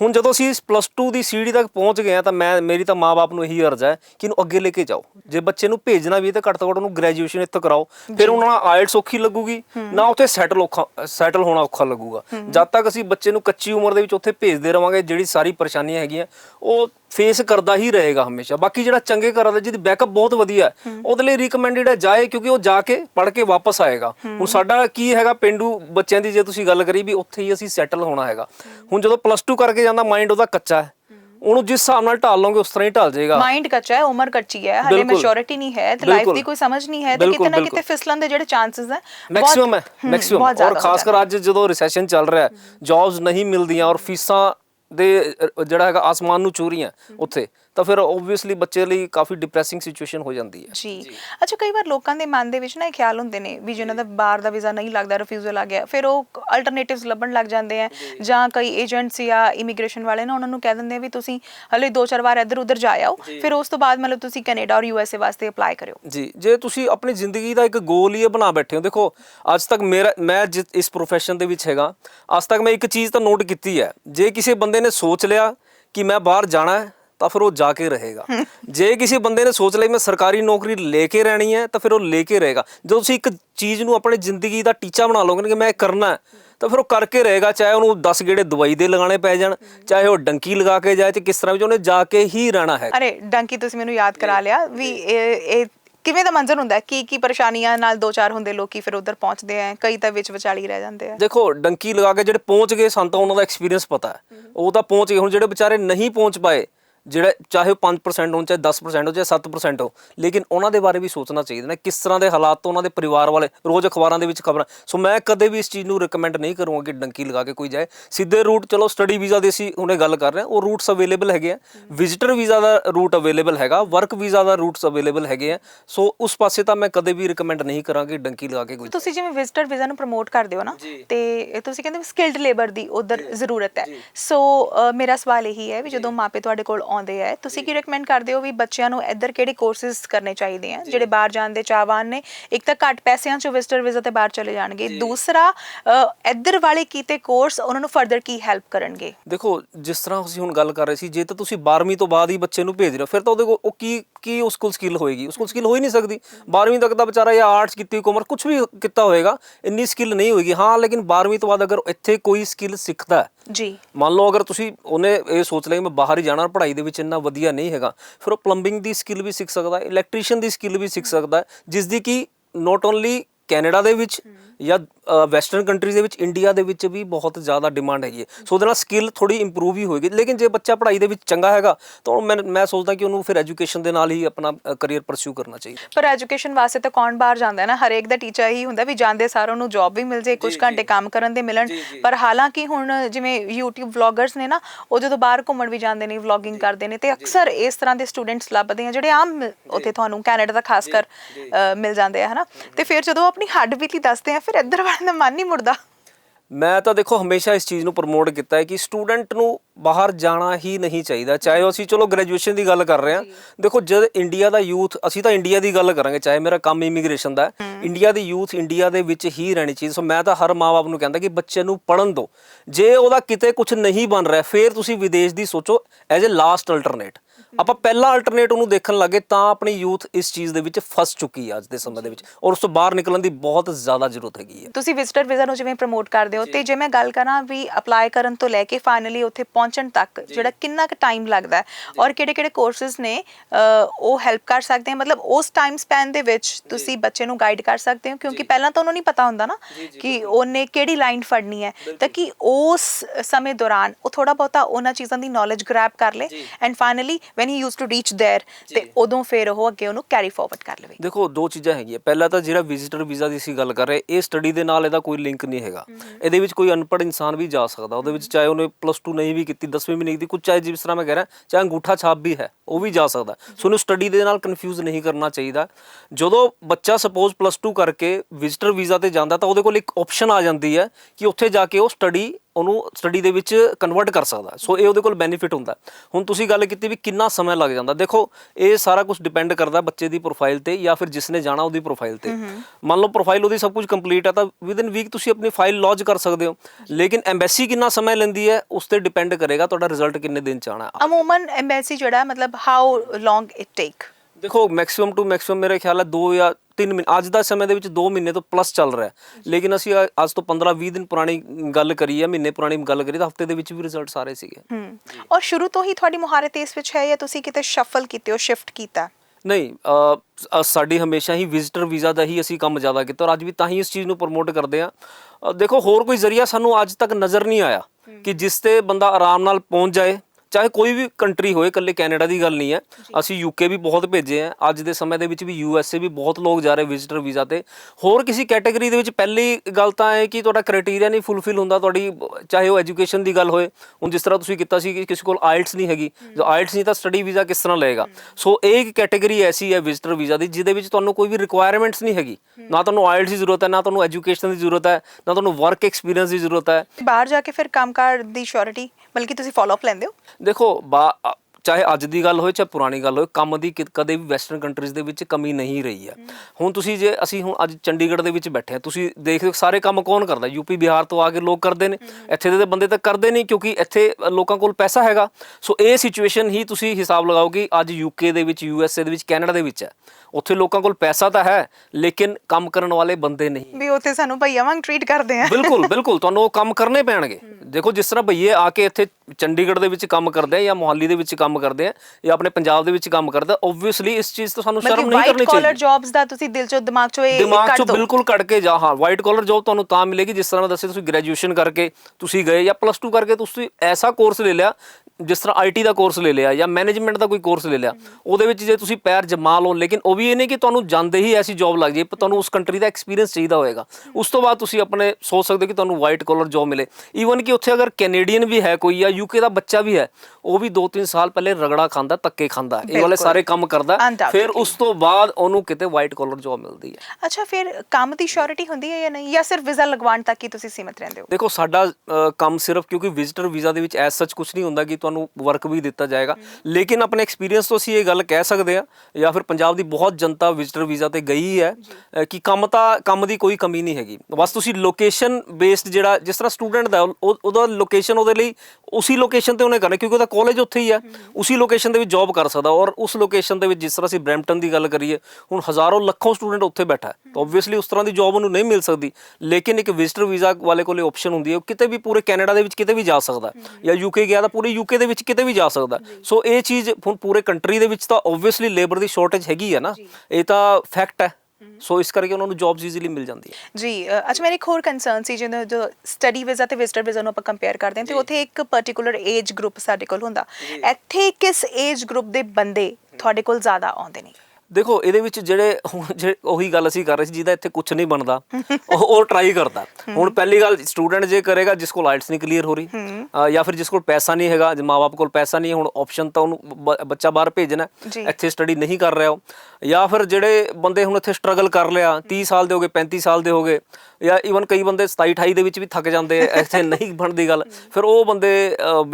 ਹੁਣ ਜਦੋਂ ਅਸੀਂ ਪਲੱਸ 2 ਦੀ ਸੀੜੀ ਤੱਕ ਪਹੁੰਚ ਗਏ ਆ ਤਾਂ ਮੈਂ ਮੇਰੀ ਤਾਂ ਮਾਪੇ ਨੂੰ ਇਹੀ ਅਰਜ਼ ਹੈ ਕਿ ਇਹਨੂੰ ਅੱਗੇ ਲੈ ਕੇ ਜਾਓ। ਜੇ ਬੱਚੇ ਨੂੰ ਭੇਜਣਾ ਵੀ ਹੈ ਤਾਂ ਘੱਟ ਤੋਂ ਘੱਟ ਉਹਨੂੰ ਗ੍ਰੈਜੂਏਸ਼ਨ ਇੱਥੇ ਕਰਾਓ। ਫਿਰ ਉਹਨਾਂ ਨਾਲ ਆਇਲਟਸ ਔਖੀ ਲੱਗੂਗੀ ਨਾ ਉੱਥੇ ਸੈਟਲ ਔਖਾ ਸੈਟਲ ਹੋਣਾ ਔਖਾ ਲੱਗੂਗਾ। ਜਦ ਤੱਕ ਅਸੀਂ ਬੱਚੇ ਨੂੰ ਕੱਚੀ ਉਮਰ ਦੇ ਵਿੱਚ ਉੱਥੇ ਭੇਜਦੇ ਰਵਾਂਗੇ ਜਿਹੜੀ ਸਾਰੀ ਪਰੇਸ਼ਾਨੀਆਂ ਹੈਗੀਆਂ ਉਹ ਫੇਸ ਕਰਦਾ ਹੀ ਰਹੇਗਾ ਹਮੇਸ਼ਾ। ਬਾਕੀ ਜਿਹੜਾ ਚੰਗੇ ਘਰ ਵਾਲਾ ਜਿਹਦੀ ਬੈਕਅਪ ਬਹੁਤ ਵਧੀਆ ਹੈ ਉਹਦੇ ਲਈ ਰეკਮੈਂਡਡ ਹੈ ਜਾਏ ਕਿਉਂਕਿ ਉਹ ਜਾ ਕੇ ਪੜ੍ਹ ਕੇ ਵਾਪਸ ਆਏਗਾ। ਹੁਣ ਸਾਡਾ ਕੀ ਹੈਗਾ ਪਿੰਡੂ ਬੱਚਿਆਂ ਦੀ ਜੇ ਤੁਸੀਂ ਗੱਲ ਕਰੀ ਵੀ ਉੱਥੇ ਹੀ ਅਸੀਂ ਸੈਟਲ ਹੋਣਾ ਹੈਗਾ। ਹੁਣ ਜਦੋਂ ਪਲੱਸ 2 ਕਰਕੇ ਜਾਂਦਾ ਮਾਈਂਡ ਉਹਦਾ ਕੱਚਾ ਹੈ। ਉਹਨੂੰ ਜਿਸ ਹਿਸਾਬ ਨਾਲ ਢਾਲ ਲਓਗੇ ਉਸ ਤਰ੍ਹਾਂ ਹੀ ਢਲ ਜਾਏਗਾ ਮਾਈਂਡ ਕੱਚਾ ਹੈ ਉਮਰ ਕੱਚੀ ਹੈ ਹਲੇ। ਮੈਚੁਰਿਟੀ ਨਹੀਂ ਹੈ ਤੇ ਲਾਈਫ। ਦੀ ਕੋਈ ਸਮਝ ਨਹੀਂ ਹੈ ਤੇ ਕਿਤੇ ਨਾ ਕਿਤੇ। ਫਿਸਲਣ ਦੇ ਜਿਹੜੇ ਚਾਂਸਸ ਹੈ ਮੈਕਸਿਮਮ ਹੈ ਮੈਕਸਿਮਮ ਔਰ ਖਾਸ ਕਰ ਅੱਜ ਜਦੋਂ ਰਿਸੈਸ਼ਨ ਚੱਲ ਰਿਹਾ ਹੈ ਜੌਬਸ ਨਹੀਂ ਮਿਲਦੀਆਂ ਔਰ ਫੀਸਾਂ ਦੇ ਜਿਹੜਾ ਹੈਗਾ ਆਸਮਾਨ ਨੂੰ ਛੂ ਰਹੀਆਂ ਉੱਥੇ ਤਾਂ ਫਿਰ ਓਬਵੀਅਸਲੀ ਬੱਚੇ ਲਈ ਕਾਫੀ ਡਿਪਰੈਸਿੰਗ ਸਿਚੁਏਸ਼ਨ ਹੋ ਜਾਂਦੀ ਹੈ। ਜੀ। ਅੱਛਾ ਕਈ ਵਾਰ ਲੋਕਾਂ ਦੇ ਮਨ ਦੇ ਵਿੱਚ ਨਾ ਇਹ ਖਿਆਲ ਹੁੰਦੇ ਨੇ ਵੀ ਜਿਹਨਾਂ ਦਾ ਬਾਹਰ ਦਾ ਵੀਜ਼ਾ ਨਹੀਂ ਲੱਗਦਾ ਰਿਫਿਊਜ਼ਲ ਆ ਗਿਆ ਫਿਰ ਉਹ ਅਲਟਰਨੇਟਿਵਸ ਲੱਭਣ ਲੱਗ ਜਾਂਦੇ ਆ ਜਾਂ ਕਈ ਏਜੰਟਸ ਜਾਂ ਇਮੀਗ੍ਰੇਸ਼ਨ ਵਾਲੇ ਨਾ ਉਹਨਾਂ ਨੂੰ ਕਹਿ ਦਿੰਦੇ ਆ ਵੀ ਤੁਸੀਂ ਹਲੇ ਦੋ ਚਾਰ ਵਾਰ ਇੱਧਰ ਉੱਧਰ ਜਾ ਆਓ ਫਿਰ ਉਸ ਤੋਂ ਬਾਅਦ ਮਤਲਬ ਤੁਸੀਂ ਕੈਨੇਡਾ ਔਰ ਯੂਐਸਏ ਵਾਸਤੇ ਅਪਲਾਈ ਕਰਿਓ। ਜੀ ਜੇ ਤੁਸੀਂ ਆਪਣੀ ਜ਼ਿੰਦਗੀ ਦਾ ਇੱਕ ਗੋਲ ਹੀ ਬਣਾ ਬੈਠੇ ਹੋ ਦੇਖੋ ਅੱਜ ਤੱਕ ਮੇਰਾ ਮੈਂ ਜਿ- ਇਸ profession ਦੇ ਵਿੱਚ ਹੈਗਾ ਅੱਜ ਤੱਕ ਮੈਂ ਇੱਕ ਚੀਜ਼ ਤਾਂ ਨੋਟ ਕੀਤੀ ਹੈ ਜੇ ਕਿਸੇ ਬੰਦੇ ਨੇ ਸੋਚ ਲਿਆ ਕਿ ਮੈਂ ਬਾਹਰ ਜਾਣਾ ਹੈ ਤਾਂ ਫਿਰ ਉਹ ਜਾ ਕੇ ਰਹੇਗਾ। ਜੇ ਕਿਸੇ ਬੰਦੇ ਨੇ ਸੋਚ ਲਿਆ ਮੈਂ ਸਰਕਾਰੀ ਨੌਕਰੀ ਲੈ ਕੇ ਰਹਿਣੀ ਹੈ ਤਾਂ ਫਿਰ ਉਹ ਲੈ ਕੇ ਰਹੇਗਾ। ਜਦੋਂ ਤੁਸੀਂ ਇੱਕ ਚੀਜ਼ ਨੂੰ ਆਪਣੀ ਜ਼ਿੰਦਗੀ ਦਾ ਟੀਚਾ ਬਣਾ ਲਓਗੇ ਕਿ ਮੈਂ ਇਹ ਕਰਨਾ ਹੈ ਤਾਂ ਫਿਰ ਉਹ ਕਰਕੇ ਰਹੇਗਾ ਚਾਹੇ ਉਹਨੂੰ 10 ਗੇੜੇ ਦਵਾਈ ਦੇ ਲਗਾਣੇ ਪੈ ਜਾਣ ਚਾਹੇ ਉਹ ਡੰਕੀ ਲਗਾ ਕੇ ਜਾਏ ਤੇ ਕਿਸ ਤਰ੍ਹਾਂ ਵੀ ਉਹਨੇ ਜਾ ਕੇ ਹੀ ਰਹਿਣਾ ਹੈ। ਅਰੇ ਡੰਕੀ ਤੁਸੀਂ ਮੈਨੂੰ ਯਾਦ ਕਰਾ ਲਿਆ ਵੀ ਇਹ ਕਿਵੇਂ ਦਾ ਮੰਜ਼ਰ ਹੁੰਦਾ ਹੈ? ਕੀ ਕੀ ਪਰੇਸ਼ਾਨੀਆਂ ਨਾਲ ਦੋ ਚਾਰ ਹੁੰਦੇ ਲੋਕੀ ਫਿਰ ਉੱਧਰ ਪਹੁੰਚਦੇ ਆ ਕਈ ਤਾਂ ਵਿੱਚ ਵਿਚਾਲੀ ਰਹਿ ਜਾਂਦੇ ਆ। ਦੇਖੋ ਡੰਕੀ ਲਗਾ ਕੇ ਜਿਹੜੇ ਪਹੁੰਚ ਗਏ ਸਾਨੂੰ ਤਾਂ ਉਹਨਾਂ ਦਾ ਐਕਸਪੀਰੀਅੰਸ ਪਤਾ ਹੈ। ਉਹ ਤਾਂ ਪਹੁੰਚ ਗਏ ਹੁਣ ਜਿਹੜੇ ਵਿਚਾਰੇ ਨਹੀਂ ਪਹੁੰਚ ਪਾਏ ਜਿਹੜਾ ਚਾਹੇ ਉਹ 5% ਹੋਣ ਚਾਹੇ 10% ਹੋ ਚਾਹੇ 7% ਹੋ ਲੇਕਿਨ ਉਹਨਾਂ ਦੇ ਬਾਰੇ ਵੀ ਸੋਚਣਾ ਚਾਹੀਦਾ ਨਾ ਕਿਸ ਤਰ੍ਹਾਂ ਦੇ ਹਾਲਾਤ ਤੋਂ ਉਹਨਾਂ ਦੇ ਪਰਿਵਾਰ ਵਾਲੇ ਰੋਜ਼ ਅਖਬਾਰਾਂ ਦੇ ਵਿੱਚ ਖਬਰਾਂ। ਸੋ ਮੈਂ ਕਦੇ ਵੀ ਇਸ ਚੀਜ਼ ਨੂੰ ਰეკਮੈਂਡ ਨਹੀਂ ਕਰੂੰਗਾ ਕਿ ਡੰਕੀ ਲਗਾ ਕੇ ਕੋਈ ਜਾਏ। ਸਿੱਧੇ ਰੂਟ ਚਲੋ ਸਟੱਡੀ ਵੀਜ਼ਾ ਦੇ ਸੀ ਉਹਨੇ ਗੱਲ ਕਰ ਰਹੇ ਉਹ ਰੂਟਸ ਅਵੇਲੇਬਲ ਹੈਗੇ ਆ। ਵਿਜ਼ਿਟਰ ਵੀਜ਼ਾ ਦਾ ਰੂਟ ਅਵੇਲੇਬਲ ਹੈਗਾ ਵਰਕ ਵੀਜ਼ਾ ਦਾ ਰੂਟਸ ਅਵੇਲੇਬਲ ਹੈਗੇ ਆ। ਸੋ ਉਸ ਪਾਸੇ ਤਾਂ ਮੈਂ ਕਦੇ ਵੀ ਰეკਮੈਂਡ ਨਹੀਂ ਕਰਾਂਗਾ ਡੰਕੀ ਲਗਾ ਕੇ ਕੋਈ ਤੁਸੀਂ ਜਿਵੇਂ ਵਿਜ਼ਿਟਰ ਵੀਜ਼ਾ ਨੂੰ ਪ੍ਰਮੋਟ ਕਰਦੇ ਹੋ ਨਾ ਤੇ ਤੁਸੀਂ ਕਹਿੰਦੇ ਸਕਿਲਡ ਲੇਬਰ ਦੀ ਉਧਰ ਜ਼ਰੂਰਤ ਹੈ। ਸੋ ਮੇਰਾ ਸਵਾਲ ਇਹੀ ਹੈ ਵੀ ਜਦੋਂ ਮਾਪੇ ਤੁਹਾਡੇ ਕੋਲ ਆਉਂਦੇ ਆ। ਤੁਸੀਂ ਕੀ ਰეკਮੈਂਡ ਕਰਦੇ ਹੋ ਵੀ ਬੱਚਿਆਂ ਨੂੰ ਇੱਧਰ ਕਿਹੜੇ ਕੋਰਸਸ ਕਰਨੇ ਚਾਹੀਦੇ ਆ? ਜਿਹੜੇ ਬਾਹਰ ਜਾਣ ਦੇ ਚਾਹਵਾਨ ਨੇ ਇੱਕ ਤਾਂ ਘੱਟ ਪੈਸਿਆਂ 'ਚ ਵਿਜ਼ਟਰ ਵੀਜ਼ਾ ਤੇ ਬਾਹਰ ਚਲੇ ਜਾਣਗੇ। ਦੂਸਰਾ ਇੱਧਰ ਵਾਲੇ ਕੀਤੇ ਕੋਰਸ ਉਹਨਾਂ ਨੂੰ ਫਰਦਰ ਕੀ ਹੈਲਪ ਕਰਨਗੇ? ਦੇਖੋ ਜਿਸ ਤਰ੍ਹਾਂ ਅਸੀਂ ਹੁਣ ਗੱਲ ਕਰ ਰਹੇ ਸੀ ਜੇ ਤਾਂ ਤੁਸੀਂ 12ਵੀਂ ਤੋਂ ਬਾਅਦ ਹੀ ਬੱਚੇ ਨੂੰ ਭੇਜ ਰਹੇ ਹੋ ਫਿਰ ਤਾਂ ਉਹਦੇ ਕੋਲ ਉਹ ਕੀ ਕੀ ਉਸ ਕੋਲ ਸਕਿੱਲ ਹੋਏਗੀ? ਉਸ ਕੋਲ ਸਕਿੱਲ ਹੋ ਹੀ ਨਹੀਂ ਸਕਦੀ। 12ਵੀਂ ਤੱਕ ਤਾਂ ਵਿਚਾਰਾ ਜਾਂ ਆਰਟਸ ਕੀਤੀ ਕਾਮਰਸ ਕੁਝ ਵੀ ਕੀਤਾ ਹੋਏਗਾ ਇੰਨੀ ਸਕਿੱਲ ਨਹੀਂ ਹੋਏਗੀ। ਹਾਂ ਲੇਕਿਨ 12ਵੀਂ ਤੋਂ ਬਾਅਦ ਅਗਰ ਇੱਥੇ ਕੋਈ ਸਕਿੱਲ ਸਿੱਖਦਾ ਹੈ ਜੀ। ਮੰਨ ਲਓ ਅਗਰ ਤੁਸੀਂ ਉਹਨੇ ਇਹ ਸੋਚ ਲਿਆ ਕਿ ਮੈਂ ਬਾਹਰ ਹੀ ਜਾਣਾ ਪੜ੍ਹਾਈ ਦੇ ਵਿੱਚ ਇੰਨਾ ਵਧੀਆ ਨਹੀਂ ਹੈਗਾ ਫਿਰ ਉਹ ਪਲੰਬਿੰਗ ਦੀ ਸਕਿੱਲ ਵੀ ਸਿੱਖ ਸਕਦਾ ਹੈ ਇਲੈਕਟ੍ਰੀਸ਼ੀਅਨ ਦੀ ਸਕਿੱਲ ਵੀ ਸਿੱਖ ਸਕਦਾ ਹੈ ਜਿਸ ਦੀ ਕਿ ਨਾਟ ਓਨਲੀ ਕੈਨੇਡਾ ਦੇ ਵਿੱਚ ਜਾਂ ਵੈਸਟਰਨ ਕੰਟਰੀਜ਼ ਦੇ ਵਿੱਚ ਇੰਡੀਆ ਦੇ ਵਿੱਚ ਵੀ ਬਹੁਤ ਜ਼ਿਆਦਾ ਡਿਮਾਂਡ ਹੈਗੀ ਹੈ। ਸੋ ਉਹਦੇ ਨਾਲ ਸਕਿੱਲ ਥੋੜੀ ਇੰਪਰੂਵ ਹੀ ਹੋਏਗੀ। ਲੇਕਿਨ ਜੇ ਬੱਚਾ ਪੜ੍ਹਾਈ ਦੇ ਵਿੱਚ ਚੰਗਾ ਹੈਗਾ ਤਾਂ ਮੈਂ ਮੈਂ ਸੋਚਦਾ ਕਿ ਉਹਨੂੰ ਫਿਰ ਐਜੂਕੇਸ਼ਨ ਦੇ ਨਾਲ ਹੀ ਆਪਣਾ ਕਰੀਅਰ ਪਰਸਿਊ ਕਰਨਾ ਚਾਹੀਦਾ। ਪਰ ਐਜੂਕੇਸ਼ਨ ਵਾਸਤੇ ਤਾਂ ਕੌਣ ਬਾਹਰ ਜਾਂਦਾ ਹੈ ਨਾ? ਹਰੇਕ ਦਾ ਟੀਚਾ ਇਹੀ ਹੁੰਦਾ ਵੀ ਜਾਂਦੇ ਸਾਰਿਆਂ ਨੂੰ ਜੌਬ ਵੀ ਮਿਲ ਜੇ ਕੁਝ ਘੰਟੇ ਕੰਮ ਕਰਨ ਦੇ ਮਿਲਣ। ਪਰ ਹਾਲਾਂਕਿ ਹੁਣ ਜਿਵੇਂ YouTube ਵਲੌਗਰਸ ਨੇ ਨਾ ਉਹ ਜਦੋਂ ਬਾਹਰ ਘੁੰਮਣ ਵੀ ਜਾਂਦੇ ਨੇ ਵਲੌਗਿੰਗ ਕਰਦੇ ਨੇ ਤੇ ਅਕਸਰ ਇਸ ਤਰ੍ਹਾਂ ਦੇ ਸਟੂਡੈਂਟਸ ਲੱਭਦੇ ਆ ਜਿਹੜੇ ਆਮ ਉੱਥੇ ਤੁਹਾਨੂੰ ਕੈਨੇਡਾ ਦਾ ਖਾਸ ਕਰ ਮਿਲ ਜਾਂਦੇ ਆ ਹਨਾ? ਤੇ ਫਿਰ ਜਦੋਂ ਆਪਣੀ ਹੱਡ ਬੀਤੀ ਦੱਸਦੇ ਆ ਫਿਰ ਇੱਧਰ ਵਾਲਿਆਂ ਦਾ ਮਨ ਨਹੀਂ ਮੁੜਦਾ। ਮੈਂ ਤਾਂ ਦੇਖੋ ਹਮੇਸ਼ਾ ਇਸ ਚੀਜ਼ ਨੂੰ ਪ੍ਰਮੋਟ ਕੀਤਾ ਹੈ ਕਿ ਸਟੂਡੈਂਟ ਨੂੰ ਬਾਹਰ ਜਾਣਾ ਹੀ ਨਹੀਂ ਚਾਹੀਦਾ। ਚਾਹੇ ਅਸੀਂ ਚਲੋ ਗ੍ਰੈਜੂਏਸ਼ਨ ਦੀ ਗੱਲ ਕਰ ਰਹੇ ਹਾਂ। ਦੇਖੋ ਜਦ ਇੰਡੀਆ ਦਾ ਯੂਥ ਅਸੀਂ ਤਾਂ ਇੰਡੀਆ ਦੀ ਗੱਲ ਕਰਾਂਗੇ ਚਾਹੇ ਮੇਰਾ ਕੰਮ ਇਮੀਗ੍ਰੇਸ਼ਨ ਦਾ ਹੈ। ਇੰਡੀਆ ਦੀ ਯੂਥ ਇੰਡੀਆ ਦੇ ਵਿੱਚ ਹੀ ਰਹਿਣੀ ਚਾਹੀਦੀ। ਸੋ ਮੈਂ ਤਾਂ ਹਰ ਮਾਪੇ ਨੂੰ ਕਹਿੰਦਾ ਕਿ ਬੱਚੇ ਨੂੰ ਪੜਨ ਦਿਓ। ਜੇ ਉਹਦਾ ਕਿਤੇ ਕੁਝ ਨਹੀਂ ਬਣ ਰਿਹਾ ਫਿਰ ਤੁਸੀਂ ਵਿਦੇਸ਼ ਦੀ ਸੋਚੋ ਐਜ਼ ਅ ਲਾਸਟ ਅਲਟਰਨੇਟ ਆਪਾਂ ਪਹਿਲਾ ਅਲਟਰਨੇਟ ਉਹਨੂੰ ਦੇਖਣ ਲੱਗੇ ਤਾਂ ਆਪਣੀ ਯੂਥ ਇਸ ਚੀਜ਼ ਦੇ ਵਿੱਚ ਫਸ ਚੁੱਕੀ ਹੈ ਅੱਜ ਦੇ ਸਮੇਂ ਦੇ ਵਿੱਚ ਔਰ ਉਸ ਤੋਂ ਬਾਹਰ ਨਿਕਲਣ ਦੀ ਬਹੁਤ ਜ਼ਿਆਦਾ ਜ਼ਰੂਰਤ ਹੈਗੀ ਹੈ ਤੁਸੀਂ ਵਿਜ਼ਟਰ ਵੀਜ਼ਾ ਨੂੰ ਜਿਵੇਂ ਪ੍ਰਮੋਟ ਕਰਦੇ ਹੋ ਤੇ ਜੇ। ਮੈਂ ਗੱਲ ਕਰਾਂ ਵੀ ਅਪਲਾਈ ਕਰਨ ਤੋਂ ਲੈ ਕੇ ਫਾਈਨਲੀ ਉੱਥੇ ਪਹੁੰਚਣ ਤੱਕ ਜਿਹੜਾ ਕਿੰਨਾ ਕੁ ਟਾਈਮ ਲੱਗਦਾ ਹੈ ਔਰ ਕਿਹੜੇ-ਕਿਹੜੇ ਕੋਰਸਸ ਨੇ ਉਹ ਹੈਲਪ ਕਰ ਸਕਦੇ ਆ? ਮਤਲਬ ਉਸ ਟਾਈਮ ਸਪੈਨ ਦੇ ਵਿੱਚ ਤੁਸੀਂ ਬੱਚੇ ਨੂੰ ਗਾਈਡ ਕਰ ਸਕਦੇ ਹੋ? ਕਿਉਂਕਿ ਪਹਿਲਾਂ ਤਾਂ ਉਹਨੂੰ ਨਹੀਂ ਪਤਾ ਹੁੰਦਾ ਨਾ ਕਿ ਉਹਨੇ ਕਿਹੜੀ ਲਾਈਨ ਫੜਨੀ ਹੈ। ਤਾਂ ਕਿ ਉਸ ਸਮੇਂ ਦੌਰਾਨ ਉਹ ਥੋੜਾ ਬਹੁਤਾ ਉਹਨਾਂ ਚੀਜ਼ਾਂ ਦੀ ਨੌਲੇਜ ਗ੍ਰੈਬ ਕਰ ਲੇ and finally when he used to reach there ਤੇ ਉਦੋਂ ਫਿਰ ਉਹ ਅੱਗੇ ਉਹਨੂੰ ਕੈਰੀ ਫਾਰਵਰਡ ਕਰ ਲਵੇ। ਦੇਖੋ ਦੋ ਚੀਜ਼ਾਂ ਹੈਗੀਆਂ। ਪਹਿਲਾ ਤਾਂ ਜਿਹੜਾ ਵਿਜ਼ਿਟਰ ਵੀਜ਼ਾ ਦੀ ਸੀ ਗੱਲ ਕਰ ਰਹੇ ਇਹ ਸਟੱਡੀ ਦੇ ਨਾਲ ਇਹਦਾ ਕੋਈ ਲਿੰਕ ਨਹੀਂ ਹੈਗਾ। ਇਹਦੇ ਵਿੱਚ ਕੋਈ ਅਨਪੜ੍ਹ ਇਨਸਾਨ ਵੀ ਜਾ ਸਕਦਾ। ਉਹਦੇ ਵਿੱਚ ਚਾਹੇ ਉਹਨੇ ਪਲੱਸ 2 ਨਹੀਂ ਵੀ ਕੀਤੀ 10ਵੀਂ ਵੀ ਨਹੀਂ ਕੀਤੀ ਕੁਝ ਚਾਹੇ ਜਿਸ ਤਰ੍ਹਾਂ ਮੈਂ ਕਹਿ ਰਿਹਾ ਚਾਹੇ ਅੰਗੂਠਾ ਛਾਪ ਵੀ ਹੈ ਉਹ ਵੀ ਜਾ ਸਕਦਾ। ਸੋ ਉਹਨੂੰ ਸਟੱਡੀ ਦੇ ਨਾਲ ਕਨਫਿਊਜ਼ ਨਹੀਂ ਕਰਨਾ ਚਾਹੀਦਾ। ਜਦੋਂ ਬੱਚਾ ਸਪੋਜ਼ ਪਲੱਸ 2 ਕਰਕੇ ਵਿਜ਼ਿਟਰ ਵੀਜ਼ਾ ਤੇ ਜਾਂਦਾ ਤਾਂ ਉਹਦੇ ਕੋਲ ਇੱਕ ਆਪਸ਼ਨ ਆ ਜਾਂਦੀ ਹੈ ਕਿ ਉੱਥੇ ਜਾ ਕੇ ਉਹ ਸਟੱਡੀ ਉਹਨੂੰ ਸਟੱਡੀ ਦੇ ਵਿੱਚ ਕਨਵਰਟ ਕਰ ਸਕਦਾ ਸੋ ਇਹ ਉਹਦੇ ਕੋਲ ਬੈਨੀਫਿਟ ਹੁੰਦਾ ਹੁਣ ਤੁਸੀਂ ਗੱਲ ਕੀਤੀ ਵੀ ਕਿੰਨਾ ਸਮਾਂ ਲੱਗ ਜਾਂਦਾ। ਦੇਖੋ ਇਹ ਸਾਰਾ ਕੁਝ ਡਿਪੈਂਡ ਕਰਦਾ ਬੱਚੇ ਦੀ ਪ੍ਰੋਫਾਈਲ ਤੇ ਜਾਂ ਫਿਰ ਜਿਸਨੇ ਜਾਣਾ ਉਹਦੀ ਪ੍ਰੋਫਾਈਲ ਤੇ। ਮੰਨ ਲਓ ਪ੍ਰੋਫਾਈਲ ਉਹਦੀ ਸਭ ਕੁਝ ਕੰਪਲੀਟ ਹੈ ਤਾਂ ਵਿਦਿਨ ਵੀਕ ਤੁਸੀਂ ਆਪਣੀ ਫਾਈਲ ਲੌਂਚ ਕਰ ਸਕਦੇ ਹੋ। ਲੇਕਿਨ ਐਮਬੈਸੀ ਕਿੰਨਾ ਸਮਾਂ ਲੈਂਦੀ ਹੈ ਉਸ ਤੇ ਡਿਪੈਂਡ ਕਰੇਗਾ ਤੁਹਾਡਾ ਰਿਜ਼ਲਟ ਕਿੰਨੇ ਦਿਨ ਚ ਆਣਾ ਅਮੂਮਨ ਐਮਬੈਸੀ ਜਿਹੜਾ ਮਤਲਬ ਹਾਊ ਲੌਂਗ ਇਟ ਟੇਕ ਦੇਖੋ ਮੈਕਸਿਮਮ ਟੂ ਮੈਕਸਿਮਮ ਮੇਰੇ ਖਿਆਲ ਹੈ 2 ਜਾਂ 3 ਮਹੀਨੇ ਅੱਜ ਦਾ ਸਮੇਂ ਦੇ ਵਿੱਚ 2 ਮਹੀਨੇ ਤੋਂ ਪਲੱਸ ਚੱਲ ਰਿਹਾ ਹੈ। ਲੇਕਿਨ ਅਸੀਂ ਅ- ਅੱਜ ਤੋਂ 15 20 ਦਿਨ ਪੁਰਾਣੀ ਗੱਲ ਕਰੀ ਹੈ ਮਹੀਨੇ ਪੁਰਾਣੀ ਗੱਲ ਕਰੀ ਤਾਂ ਹਫ਼ਤੇ ਦੇ ਵਿੱਚ ਵੀ ਰਿਜ਼ਲਟ ਸਾਰੇ ਸੀਗੇ। ਹੂੰ। ਔਰ ਸ਼ੁਰੂ ਤੋਂ ਹੀ ਤੁਹਾਡੀ ਮੁਹਾਰਤ ਇਸ ਵਿੱਚ ਹੈ ਜਾਂ ਤੁਸੀਂ ਕਿਤੇ ਸ਼ਫਲ ਕੀਤੇ ਹੋ ਸ਼ਿਫਟ ਕੀਤਾ? ਨਹੀਂ ਅ, ਅ, ਸਾਡੀ ਹਮੇਸ਼ਾ ਹੀ ਵਿਜ਼ਿਟਰ ਵੀਜ਼ਾ ਦਾ ਹੀ ਅਸੀਂ ਕੰਮ ਜ਼ਿਆਦਾ ਕੀਤਾ ਔਰ ਅੱਜ ਵੀ ਤਾਂ ਹੀ ਇਸ ਚੀਜ਼ ਨੂੰ ਪ੍ਰਮੋਟ ਕਰਦੇ ਆ ਦੇਖੋ ਹੋਰ ਕੋਈ ਜ਼ਰੀਆ ਸਾਨੂੰ ਅੱਜ ਤੱਕ ਨਜ਼ਰ ਨਹੀਂ ਆਇਆ ਕਿ ਜਿਸ ਤੇ ਬੰਦਾ ਆਰਾਮ ਨਾਲ ਪਹੁੰਚ ਜਾਏ ਚਾਹੇ ਕੋਈ ਵੀ ਕੰਟਰੀ ਹੋਏ ਇਕੱਲੇ ਕੈਨੇਡਾ ਦੀ ਗੱਲ ਨਹੀਂ ਹੈ। ਅਸੀਂ ਯੂਕੇ ਵੀ ਬਹੁਤ ਭੇਜੇ ਆ ਅੱਜ ਦੇ ਸਮੇਂ ਦੇ ਵਿੱਚ ਵੀ ਯੂਐਸਏ ਵੀ ਬਹੁਤ ਲੋਕ ਜਾ ਰਹੇ ਵਿਜ਼ਿਟਰ ਵੀਜ਼ਾ ਤੇ। ਹੋਰ ਕਿਸੇ ਕੈਟਾਗਰੀ ਦੇ ਵਿੱਚ ਪਹਿਲੀ ਗੱਲ ਤਾਂ ਹੈ ਕਿ ਤੁਹਾਡਾ ਕ੍ਰਾਈਟੇਰੀਆ ਨਹੀਂ ਫੁੱਲਫਿਲ ਹੁੰਦਾ। ਤੁਹਾਡੀ ਚਾਹੇ ਉਹ ਐਜੂਕੇਸ਼ਨ ਦੀ ਗੱਲ ਹੋਏ ਹੁਣ ਜਿਸ ਤਰ੍ਹਾਂ ਤੁਸੀਂ ਕੀਤਾ ਸੀ ਕਿ ਕਿਸੇ ਕੋਲ ਆਇਲਟਸ ਨਹੀਂ ਹੈਗੀ ਜੋ ਆਇਲਟਸ ਨਹੀਂ ਤਾਂ ਸਟੱਡੀ ਵੀਜ਼ਾ ਕਿਸ ਤਰ੍ਹਾਂ ਲਏਗਾ? ਸੋ ਇਹ ਇੱਕ ਕੈਟਾਗਰੀ ਐਸੀ ਹੈ ਵਿਜ਼ਿਟਰ ਵੀਜ਼ਾ ਦੀ ਜਿਹਦੇ ਵਿੱਚ ਤੁਹਾਨੂੰ ਕੋਈ ਵੀ ਰਿਕੁਆਇਰਮੈਂਟਸ ਨਹੀਂ ਹੈਗੀ। ਨਾ ਤੁਹਾਨੂੰ ਆਇਲਟਸ ਦੀ ਜ਼ਰੂਰਤ ਹੈ ਨਾ ਤੁਹਾਨੂੰ ਐਜੂਕੇਸ਼ਨ ਦੀ ਜ਼ਰੂਰਤ ਹੈ ਨਾ ਤੁਹਾਨੂੰ ਵਰਕ ਐਕਸਪੀਰੀਅੰਸ ਦੀ ਜ਼ਰੂਰਤ ਹੈ। ਬਾਹਰ ਜਾ ਕੇ ਫਿਰ ਕੰਮਕਾਰ ਦੀ ਸ਼ੋਰਿਟੀ ਬਲਕਿ ਤੁਸੀਂ ਫਾਲੋਅਪ ਲੈਂਦੇ ਹੋ? ਦੇਖੋ ਬਾ ਚਾਹੇ ਅੱਜ ਦੀ ਗੱਲ ਹੋਏ ਚਾਹੇ ਪੁਰਾਣੀ ਗੱਲ ਹੋਏ ਕੰਮ ਦੀ ਕਿ- ਕਦੇ ਵੀ ਵੈਸਟਰਨ ਕੰਟਰੀਜ਼ ਦੇ ਵਿੱਚ ਕਮੀ ਨਹੀਂ ਰਹੀ ਹੈ। ਹੁਣ ਤੁਸੀਂ ਜੇ ਅਸੀਂ ਹੁਣ ਅੱਜ ਚੰਡੀਗੜ੍ਹ ਦੇ ਵਿੱਚ ਬੈਠੇ ਹਾਂ ਤੁਸੀਂ ਦੇਖਦੇ ਹੋ ਸਾਰੇ ਕੰਮ ਕੌਣ ਕਰਦਾ? ਯੂਪੀ ਬਿਹਾਰ ਤੋਂ ਆ ਕੇ ਲੋਕ ਕਰਦੇ ਨੇ। ਇੱਥੇ ਦੇ ਤਾਂ ਬੰਦੇ ਤਾਂ ਕਰਦੇ ਨਹੀਂ ਕਿਉਂਕਿ ਇੱਥੇ ਲੋਕਾਂ ਕੋਲ ਪੈਸਾ ਹੈਗਾ। ਸੋ ਇਹ ਸਿਚੁਏਸ਼ਨ ਹੀ ਤੁਸੀਂ ਹਿਸਾਬ ਲਗਾਓ ਕਿ ਅੱਜ ਯੂਕੇ ਦੇ ਵਿੱਚ ਯੂਐਸਏ ਦੇ ਵਿੱਚ ਕੈਨੇਡਾ ਦੇ ਵਿੱਚ ਹੈ। ਉੱਥੇ ਲੋਕਾਂ ਕੋਲ ਪੈਸਾ ਤਾਂ ਹੈ ਲੇਕਿਨ ਕੰਮ ਕਰਨ ਵਾਲੇ ਬੰਦੇ ਨਹੀਂ ਵੀ ਉੱਥੇ ਸਾਨੂੰ ਭਈਆ ਵਾਂਗ ਟਰੀਟ ਕਰਦੇ ਆ। ਬਿਲਕੁਲ ਬਿਲਕੁਲ। ਤੁਹਾਨੂੰ ਉਹ ਕੰਮ ਕਰਨੇ ਪੈਣਗੇ। ਦੇਖੋ ਜਿਸ ਤਰ੍ਹਾਂ ਭਈਏ ਆ ਕੇ ਇੱਥੇ ਚੰਡੀਗੜ੍ਹ ਦੇ ਵਿੱਚ ਕੰਮ ਕਰਦੇ ਆ ਜਾਂ ਮੋਹਾਲੀ ਦੇ ਵਿੱਚ ਕੰਮ ਕਰਦੇ ਆ ਜਾਂ ਆਪਣੇ ਪੰਜਾਬ ਦੇ ਵਿੱਚ ਕੰਮ ਕਰਦੇ ਆ ਓਬਵੀਅਸਲੀ ਇਸ ਚੀਜ਼ ਤੋਂ ਸਾਨੂੰ ਸ਼ਰਮ ਨਹੀਂ ਵਾਈਟ ਕਰਨੀ ਕਾਲਰ ਚਾਹੀਦੀ। ਜੌਬਸ ਦਾ ਤੁਸੀਂ ਦਿਲ ਚੋਂ ਦਿਮਾਗ ਚੋਂ ਇਹ ਦਿਮਾਗ ਚੋਂ ਬਿਲਕੁਲ ਕੱਢ ਕੇ ਜਾ ਹਾਂ ਵਾਈਟ ਕਾਲਰ ਜੌਬ ਤੁਹਾਨੂੰ ਤਾਂ ਮਿਲੇਗੀ ਜਿਸ ਤਰ੍ਹਾਂ ਮੈਂ ਦੱਸਿਆ ਤੁਸੀਂ ਗ੍ਰੈਜੂਏਸ਼ਨ ਕਰਕੇ ਤੁਸੀਂ ਗਏ ਜਾਂ ਪਲੱਸ 2 ਕਰਕੇ ਤੁਸੀਂ ਐਸਾ ਕੋਰਸ ਲੈ ਲਿਆ ਜਿਸ ਤਰ੍ਹਾਂ ਆਈਟੀ ਦਾ ਕੋਰਸ ਲੈ ਲਿਆ ਜਾਂ ਮੈਨੇਜਮੈਂਟ ਦਾ ਕੋਈ ਕੋਰਸ ਲੈ ਲਿਆ। ਉਹਦੇ ਵਿੱਚ ਜੇ ਤੁਸੀਂ ਪੈਰ ਜਮਾ ਲਓ ਲੇਕਿਨ ਉਹ ਵੀ ਇਹ ਨਹੀਂ ਕਿ ਤੁਹਾਨੂੰ ਜਾਂਦੇ ਹੀ ਐਸੀ ਜੌਬ ਲੱਗ ਜੇ ਪਰ ਤੁਹਾਨੂੰ ਉਸ ਕੰਟਰੀ ਦਾ ਐਕਸਪੀਰੀਅੰਸ ਚਾਹੀਦਾ ਹੋਏਗਾ। ਉਸ ਤੋਂ ਬਾਅਦ ਤੁਸੀਂ ਆਪਣੇ ਸੋਚ ਸਕਦੇ ਹੋ ਕਿ ਤੁਹਾਨੂੰ ਵਾਈਟ ਕਾਲਰ ਜੌਬ ਮਿਲੇ। ਈਵਨ ਕਿ ਉੱਥੇ ਅਗਰ ਕੈਨੇਡੀਅਨ ਵੀ ਹੈ ਕੋਈ ਜਾਂ ਯੂਕੇ ਦਾ ਬੱਚਾ ਵੀ ਹੈ ਉਹ ਵੀ 2-3 ਸਾਲ ਪਹਿਲੇ ਰਗੜਾ ਖਾਂਦਾ ਧੱਕੇ ਖਾਂਦਾ ਇਹ ਵਾਲੇ। ਸਾਰੇ ਕੰਮ ਕਰਦਾ. ਫਿਰ ਉਸ ਤੋਂ ਬਾਅਦ ਉਹਨੂੰ ਕਿਤੇ ਵਾਈਟ ਕਾਲਰ ਜੌਬ ਮਿਲਦੀ ਹੈ। ਅੱਛਾ ਫਿਰ ਕੰਮ ਦੀ ਸ਼ੋਰਿਟੀ ਹੁੰਦੀ ਹੈ ਜਾਂ ਨਹੀਂ? ਜਾਂ ਸਿਰਫ ਵੀਜ਼ਾ ਲਗਵਾਉਣ ਤੱਕ ਹੀ ਤੁਸੀਂ ਸੀਮਿਤ ਰਹਿੰਦੇ ਹੋ? ਦੇਖੋ ਸਾਡਾ ਕੰਮ ਸਿਰਫ ਕਿਉਂਕਿ ਵਿਜ਼ਿਟਰ ਵੀਜ਼ਾ ਦੇ ਵਿੱਚ ਐਸ ਸੱਚ ਕੁਝ ਨਹੀਂ ਹੁੰਦਾ ਕਿ ਤੁਹਾਨੂੰ ਵਰਕ ਵੀ ਦਿੱਤਾ ਜਾਏਗਾ। ਲੇਕਿਨ ਆਪਣੇ ਐਕਸਪੀਰੀਅੰਸ ਤੋਂ ਅਸੀਂ ਇਹ ਗੱਲ ਕਹਿ ਸਕਦੇ ਆ ਜਾਂ ਫਿਰ ਪੰਜਾਬ ਦੀ ਬਹੁਤ ਜਨਤਾ ਵਿਜ਼ਿਟਰ ਵੀਜ਼ਾ ਤੇ ਗਈ ਹੈ ਕਿ ਕੰਮ ਤਾਂ ਕੰਮ ਦੀ ਕੋਈ ਕਮੀ ਨਹੀਂ ਹੈਗੀ। ਬਸ ਤੁਸੀਂ ਲੋਕੇਸ਼ਨ ਬੇਸਡ ਜਿਹੜਾ ਜਿਸ ਤਰ੍ਹਾਂ ਸਟੂਡੈਂਟ ਦਾ ਉਹ- ਉਹਦਾ ਲੋਕੇਸ਼ਨ ਉਹਦੇ ਲਈ ਉਸੇ ਲੋਕੇਸ਼ਨ ਤੇ ਉਹਨੇ ਕਰਨਾ ਕਿਉਂਕਿ ਉਹਦਾ ਕਾਲਜ ਉੱਥੇ ਹੀ ਹੈ। ਉਸੇ ਲੋਕੇਸ਼ਨ ਦੇ ਵਿੱਚ ਜੌਬ ਕਰ ਸਕਦਾ। ਔਰ ਉਸ ਲੋਕੇਸ਼ਨ ਦੇ ਵਿੱਚ ਜਿਸ ਤਰ੍ਹਾਂ ਅਸੀਂ ਬ੍ਰੈਂਪਟਨ ਦੀ ਗੱਲ ਕਰੀਏ ਹੁਣ ਹਜ਼ਾਰਾਂ ਲੱਖਾਂ ਸਟੂਡੈਂਟ ਉੱਥੇ ਬੈਠਾ ਹੈ। ਤਾਂ ਆਬਵੀਅਸਲੀ ਉਸ ਤਰ੍ਹਾਂ ਦੀ ਜੌਬ ਉਹਨੂੰ ਨਹੀਂ ਮਿਲ ਸਕਦੀ। ਲੇਕਿਨ ਇੱਕ ਵਿਜ਼ਿਟਰ ਵੀਜ਼ਾ ਵਾਲੇ ਕੋਲੇ ਆਪਸ਼ਨ ਹੁੰਦੀ ਹੈ। ਉਹ ਕਿਤੇ ਵੀ ਪੂਰੇ ਕੈਨੇਡਾ ਦੇ ਵਿੱਚ ਕਿਤੇ ਵੀ ਜਾ ਸਕਦਾ। ਜਾਂ ਯੂਕੇ ਗਿਆ ਤਾਂ ਪੂਰੇ ਯੂਕੇ ਦੇ ਵਿੱਚ ਕਿਤੇ ਵੀ ਜਾ ਸਕਦਾ। ਸੋ ਇਹ ਚੀਜ਼ ਹੁਣ ਪੂਰੇ ਕੰਟਰੀ ਦੇ ਵਿੱਚ ਤਾਂ ਆਬਵੀਅਸਲੀ ਲੇਬਰ ਦੀ ਸ਼ਾਰਟੇਜ ਹੈਗੀ ਹੈ ਨਾ। ਇਹ ਤਾਂ ਫੈਕਟ ਹੈ। ਸੋ ਇਸ ਕਰਕੇ ਉਹਨਾਂ ਨੂੰ ਜੌਬਸ ਈਜ਼ੀਲੀ ਮਿਲ ਜਾਂਦੀ ਹੈ ਜੀ ਅੱਛਾ ਮੇਰੀ ਇੱਕ ਹੋਰ ਕੰਸਰਨ ਸੀ ਜਿਹਨੂੰ ਜੋ ਸਟੱਡੀ ਵੀਜ਼ਾ ਤੇ ਵਿਜ਼ਟਰ ਵੀਜ਼ਾ ਨੂੰ ਆਪਾਂ ਕੰਪੇਅਰ ਕਰਦੇ ਹਾਂ ਤੇ ਉੱਥੇ ਇੱਕ ਪਾਰਟਿਕੂਲਰ ਏਜ ਗਰੁੱਪ ਸਾਡੇ ਕੋਲ ਹੁੰਦਾ। ਇੱਥੇ ਕਿਸ ਏਜ ਗਰੁੱਪ ਦੇ ਬੰਦੇ ਤੁਹਾਡੇ ਕੋਲ ਜ਼ਿਆਦਾ ਆਉਂਦੇ ਨੇ? ਦੇਖੋ ਇਹਦੇ ਵਿੱਚ ਜਿਹੜੇ ਹੁਣ ਉਹੀ ਗੱਲ ਅਸੀਂ ਕਰ ਰਹੇ ਸੀ ਜਿਹਦਾ ਇੱਥੇ ਕੁਝ ਨਹੀਂ ਬਣਦਾ ਉਹ ਉਹ ਟਰਾਈ ਕਰਦਾ। ਹੁਣ ਪਹਿਲੀ ਗੱਲ ਸਟੂਡੈਂਟ ਜੇ ਕਰੇਗਾ ਜਿਸ ਕੋਲ ਆਇਲਟਸ ਨਹੀਂ ਕਲੀਅਰ ਹੋ ਰਹੀ ਜਾਂ ਫਿਰ ਜਿਸ ਕੋਲ ਪੈਸਾ ਨਹੀਂ ਹੈਗਾ ਜੇ ਮਾਪੇ ਕੋਲ ਪੈਸਾ ਨਹੀਂ ਹੁਣ ਆਪਸ਼ਨ ਤਾਂ ਉਹਨੂੰ ਬੱਚਾ ਬਾਹਰ ਭੇਜਣਾ। ਇੱਥੇ ਸਟੱਡੀ ਨਹੀਂ ਕਰ ਰਿਹਾ ਉਹ। ਜਾਂ ਫਿਰ ਜਿਹੜੇ ਬੰਦੇ ਹੁਣ ਇੱਥੇ ਸਟਰਗਲ ਕਰ ਲਿਆ 30 ਸਾਲ ਦੇ ਹੋਗੇ 35 ਸਾਲ ਦੇ ਹੋਗੇ ਜਾਂ ਈਵਨ ਕਈ ਬੰਦੇ 27 28 ਦੇ ਵਿੱਚ ਵੀ ਥੱਕ ਜਾਂਦੇ ਆ, ਇੱਥੇ ਨਹੀਂ ਬਣਦੀ ਗੱਲ। ਫਿਰ ਉਹ ਬੰਦੇ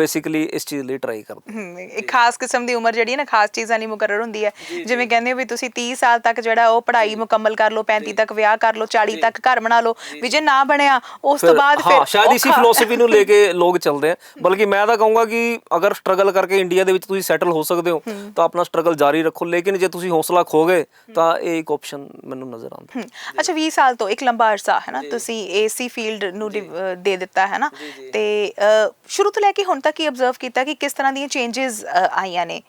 ਬੇਸਿਕਲੀ ਇਸ ਚੀਜ਼ ਲਈ ਟਰਾਈ ਕਰਦੇ। ਇੱਕ ਖਾਸ ਕਿਸਮ ਦੀ ਉਮਰ ਜਿਹੜੀ ਹੈ ਨਾ ਖਾਸ ਚੀਜ਼ਾਂ ਨਹੀਂ ਮੁਕਰਰ ਹੁੰਦੀ ਹੈ। ਜਿਵੇਂ ਕਹਿੰਦੇ ਵੀ ਤੁਸੀਂ 30 ਸਾਲ ਤੱਕ ਜਿਹੜਾ ਉਹ ਪੜ੍ਹਾਈ ਮੁਕੰਮਲ ਕਰ ਲਓ 35 ਤੱਕ ਵਿਆਹ ਕਰ ਲਓ 40 ਤੱਕ ਘਰ ਬਣਾ ਲਓ। ਵੀ ਜੇ ਨਾ ਬਣਿਆ ਉਸ ਤੋਂ ਬਾਅਦ ਫਿਰ ਹਾਂ ਸ਼ਾਇਦ ਇਸੀ। ਫਿਲਾਸਫੀ ਨੂੰ ਲੈ ਕੇ ਲੋਕ ਚੱਲਦੇ ਆ। ਬਲਕਿ ਮੈਂ ਤਾਂ ਕਹੂੰਗਾ ਕਿ ਅਗਰ ਸਟਰਗਲ ਕਰਕੇ ਇੰਡੀਆ ਦੇ ਵਿੱਚ ਤੁਸੀਂ ਸੈਟਲ ਹੋ ਸਕਦੇ ਹੋ ਤਾਂ ਆਪਣਾ ਸਟਰਗਲ ਜਾਰੀ ਰੱਖੋ। ਲੇਕਿਨ ਜੇ ਤੁਸੀਂ ਹੌਸਲਾ ਖੋ ਗਏ ਤਾਂ ਇਹ ਇੱਕ ਆਪਸ਼ਨ ਮੈਨੂੰ ਨਜ਼ਰ ਆਉਂਦਾ। ਅੱਛਾ 20 ਸਾਲ ਤੋਂ ਇੱਕ ਲੰਬਾ ਅਰਸਾ ਹੈ ਨਾ? ਤੁਸੀਂ ਏਸੀ ਫੀਲਡ ਨੂੰ ਦੇ ਦਿੱਤਾ ਹੈ ਨਾ? ਤੇ ਸ਼ੁਰੂ ਤੋਂ ਲੈ ਕੇ ਹੁਣ ਤੱਕ ਹੀ ਆਬਜ਼ਰਵ ਕੀਤਾ ਕਿ ਕਿਸ ਤਰ੍ਹਾਂ ਦੀਆਂ ਚੇਂਜਸ ਆਈਆਂ ਨੇ।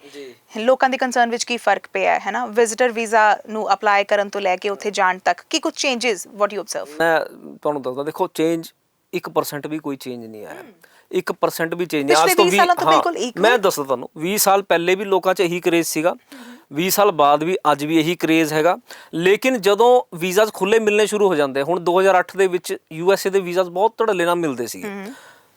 ਲੋਕਾਂ ਦੇ ਕੰਸਰਨ ਵਿੱਚ ਕੀ ਫ਼ਰਕ ਪਿਆ ਹੈ ਨਾ? ਵਿਜ਼ਿਟਰ ਵੀਜ਼ਾ ਨੂੰ ਅਪਲਾਈ ਕਰਨ ਤੋਂ ਲੈ ਕੇ ਉੱਥੇ ਜਾਣ ਤੱਕ ਕੀ ਕੁਝ ਚੇਂਜਸ ਵਾਟ ਯੂ ਆਬਜ਼ਰਵ ਮੈਂ ਤੁਹਾਨੂੰ ਦੱਸਦਾ ਦੇਖੋ ਚੇਂਜ 1% ਵੀ ਕੋਈ ਚੇਂਜ ਨਹੀਂ ਆਇਆ। 1% ਵੀ ਚੇਂਜ ਨਹੀਂ ਅੱਜ ਤੋਂ 20 ਵੀਹ- ਸਾਲਾਂ ਤੋਂ ਬਿਲਕੁਲ। ਮੈਂ ਦੱਸਦਾ ਤੁਹਾਨੂੰ 20 ਸਾਲ ਪਹਿਲੇ ਵੀ ਲੋਕਾਂ 'ਚ ਇਹੀ ਕਰੇਜ਼ ਸੀਗਾ। 20 ਸਾਲ ਬਾਅਦ ਵੀ ਅੱਜ ਵੀ ਇਹੀ ਕਰੇਜ਼ ਹੈਗਾ। ਲੇਕਿਨ ਜਦੋਂ ਵੀਜ਼ਾਸ ਖੁੱਲੇ ਮਿਲਣੇ ਸ਼ੁਰੂ ਹੋ ਜਾਂਦੇ ਹੁਣ 2008 ਦੇ ਵਿੱਚ ਯੂਐਸਏ ਦੇ ਵੀਜ਼ਾਸ ਬਹੁਤ ਧੜੱਲੇ ਨਾਲ ਮਿਲਦੇ ਸੀਗੇ।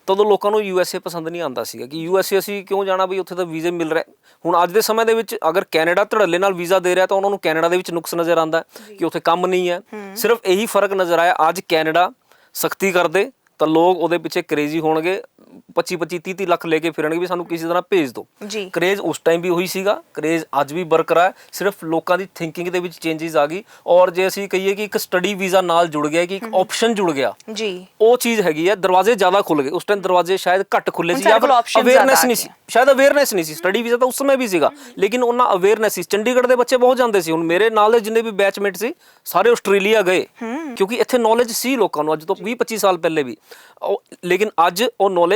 ਤਦੋਂ ਲੋਕਾਂ ਨੂੰ ਯੂਐਸਏ ਪਸੰਦ ਨਹੀਂ ਆਉਂਦਾ ਸੀਗਾ ਕਿ ਯੂਐਸਏ ਅਸੀਂ ਕਿਉਂ ਜਾਣਾ ਬਈ ਉੱਥੇ ਤਾਂ ਵੀਜ਼ੇ ਮਿਲ ਰਹੇ। ਹੁਣ ਅੱਜ ਦੇ ਸਮੇਂ ਦੇ ਵਿੱਚ ਅਗਰ ਕੈਨੇਡਾ ਧੜੱਲੇ ਨਾਲ ਵੀਜ਼ਾ ਦੇ ਰਿਹਾ ਤਾਂ ਉਹਨਾਂ ਨੂੰ ਕੈਨੇਡਾ ਦੇ ਵਿੱਚ ਨੁਕਸ ਨਜ਼ਰ ਆਉਂਦਾ ਕਿ ਉੱਥੇ ਕੰਮ ਨਹੀਂ ਹੈ। ਸਿਰਫ ਇਹੀ ਫ਼ਰਕ ਨਜ਼ਰ ਆਇਆ ਅੱਜ ਕੈਨੇਡਾ ਸਖਤੀ ਕਰਦੇ ਤਾਂ ਲੋਕ ਉਹਦੇ ਪਿੱਛੇ ਕ੍ਰੇਜ਼ੀ ਹੋਣਗੇ। 25 25 30 30 ਲੱਖ ਲੈ ਕੇ ਫਿਰਨਗੇ ਵੀ ਸਾਨੂੰ ਕਿਸੇ ਤਰ੍ਹਾਂ ਭੇਜ ਦਿਓ। ਜੀ। ਕ੍ਰੇਜ਼ ਉਸ ਟਾਈਮ ਵੀ ਉਹੀ ਸੀਗਾ। ਕ੍ਰੇਜ਼ ਅੱਜ ਵੀ ਬਰਕਰਾਰ ਹੈ। ਸਿਰਫ ਲੋਕਾਂ ਦੀ ਥਿੰਕਿੰਗ ਦੇ ਵਿੱਚ ਚੇਂਜਸ ਆ ਗਈ। ਔਰ ਜੇ ਅਸੀਂ ਕਹੀਏ ਕਿ ਇੱਕ ਸਟੱਡੀ ਵੀਜ਼ਾ ਨਾਲ ਜੁੜ ਗਿਆ ਕਿ ਇੱਕ ਆਪਸ਼ਨ ਜੁੜ ਗਿਆ ਜੀ। ਉਹ ਚੀਜ਼ ਹੈਗੀ ਹੈ ਦਰਵਾਜ਼ੇ ਜ਼ਿਆਦਾ ਖੁੱਲ ਗਏ। ਉਸ ਟਾਈਮ ਦਰਵਾਜ਼ੇ ਸ਼ਾਇਦ ਘੱਟ ਖੁੱਲੇ ਸੀ। ਜਾਂ ਅਵੇਅਰਨੈਸ ਨਹੀਂ ਸੀ। ਸ਼ਾਇਦ ਅਵੇਅਰਨੈਸ ਨਹੀਂ ਸੀ। ਸਟੱਡੀ ਵੀਜ਼ਾ ਤਾਂ ਉਸ ਸਮੇਂ ਵੀ ਸੀਗਾ। ਲੇਕਿਨ ਉਹਨਾਂ ਅਵੇਅਰਨੈਸ ਸੀ। ਚੰਡੀਗੜ੍ਹ ਦੇ ਬੱਚੇ ਬਹੁਤ ਜਾਂਦੇ ਸੀ। ਹੁਣ ਮੇਰੇ ਨਾਲ ਦੇ ਜਿੰਨੇ ਵੀ ਬੈਚਮੇਟ ਸੀ ਸਾਰੇ ਆਸਟ੍ਰੇਲੀਆ ਗਏ। ਕਿਉਂਕਿ ਇੱਥੇ ਨੌਲੇਜ ਸੀ ਲੋਕਾਂ ਨੂੰ। ਅੱਜ ਤੋਂ 20 25 ਸਾਲ ਪਹਿਲੇ ਵੀ। ਲੇਕਿਨ ਅੱਜ ਉਹ ਨੌਲੇਜ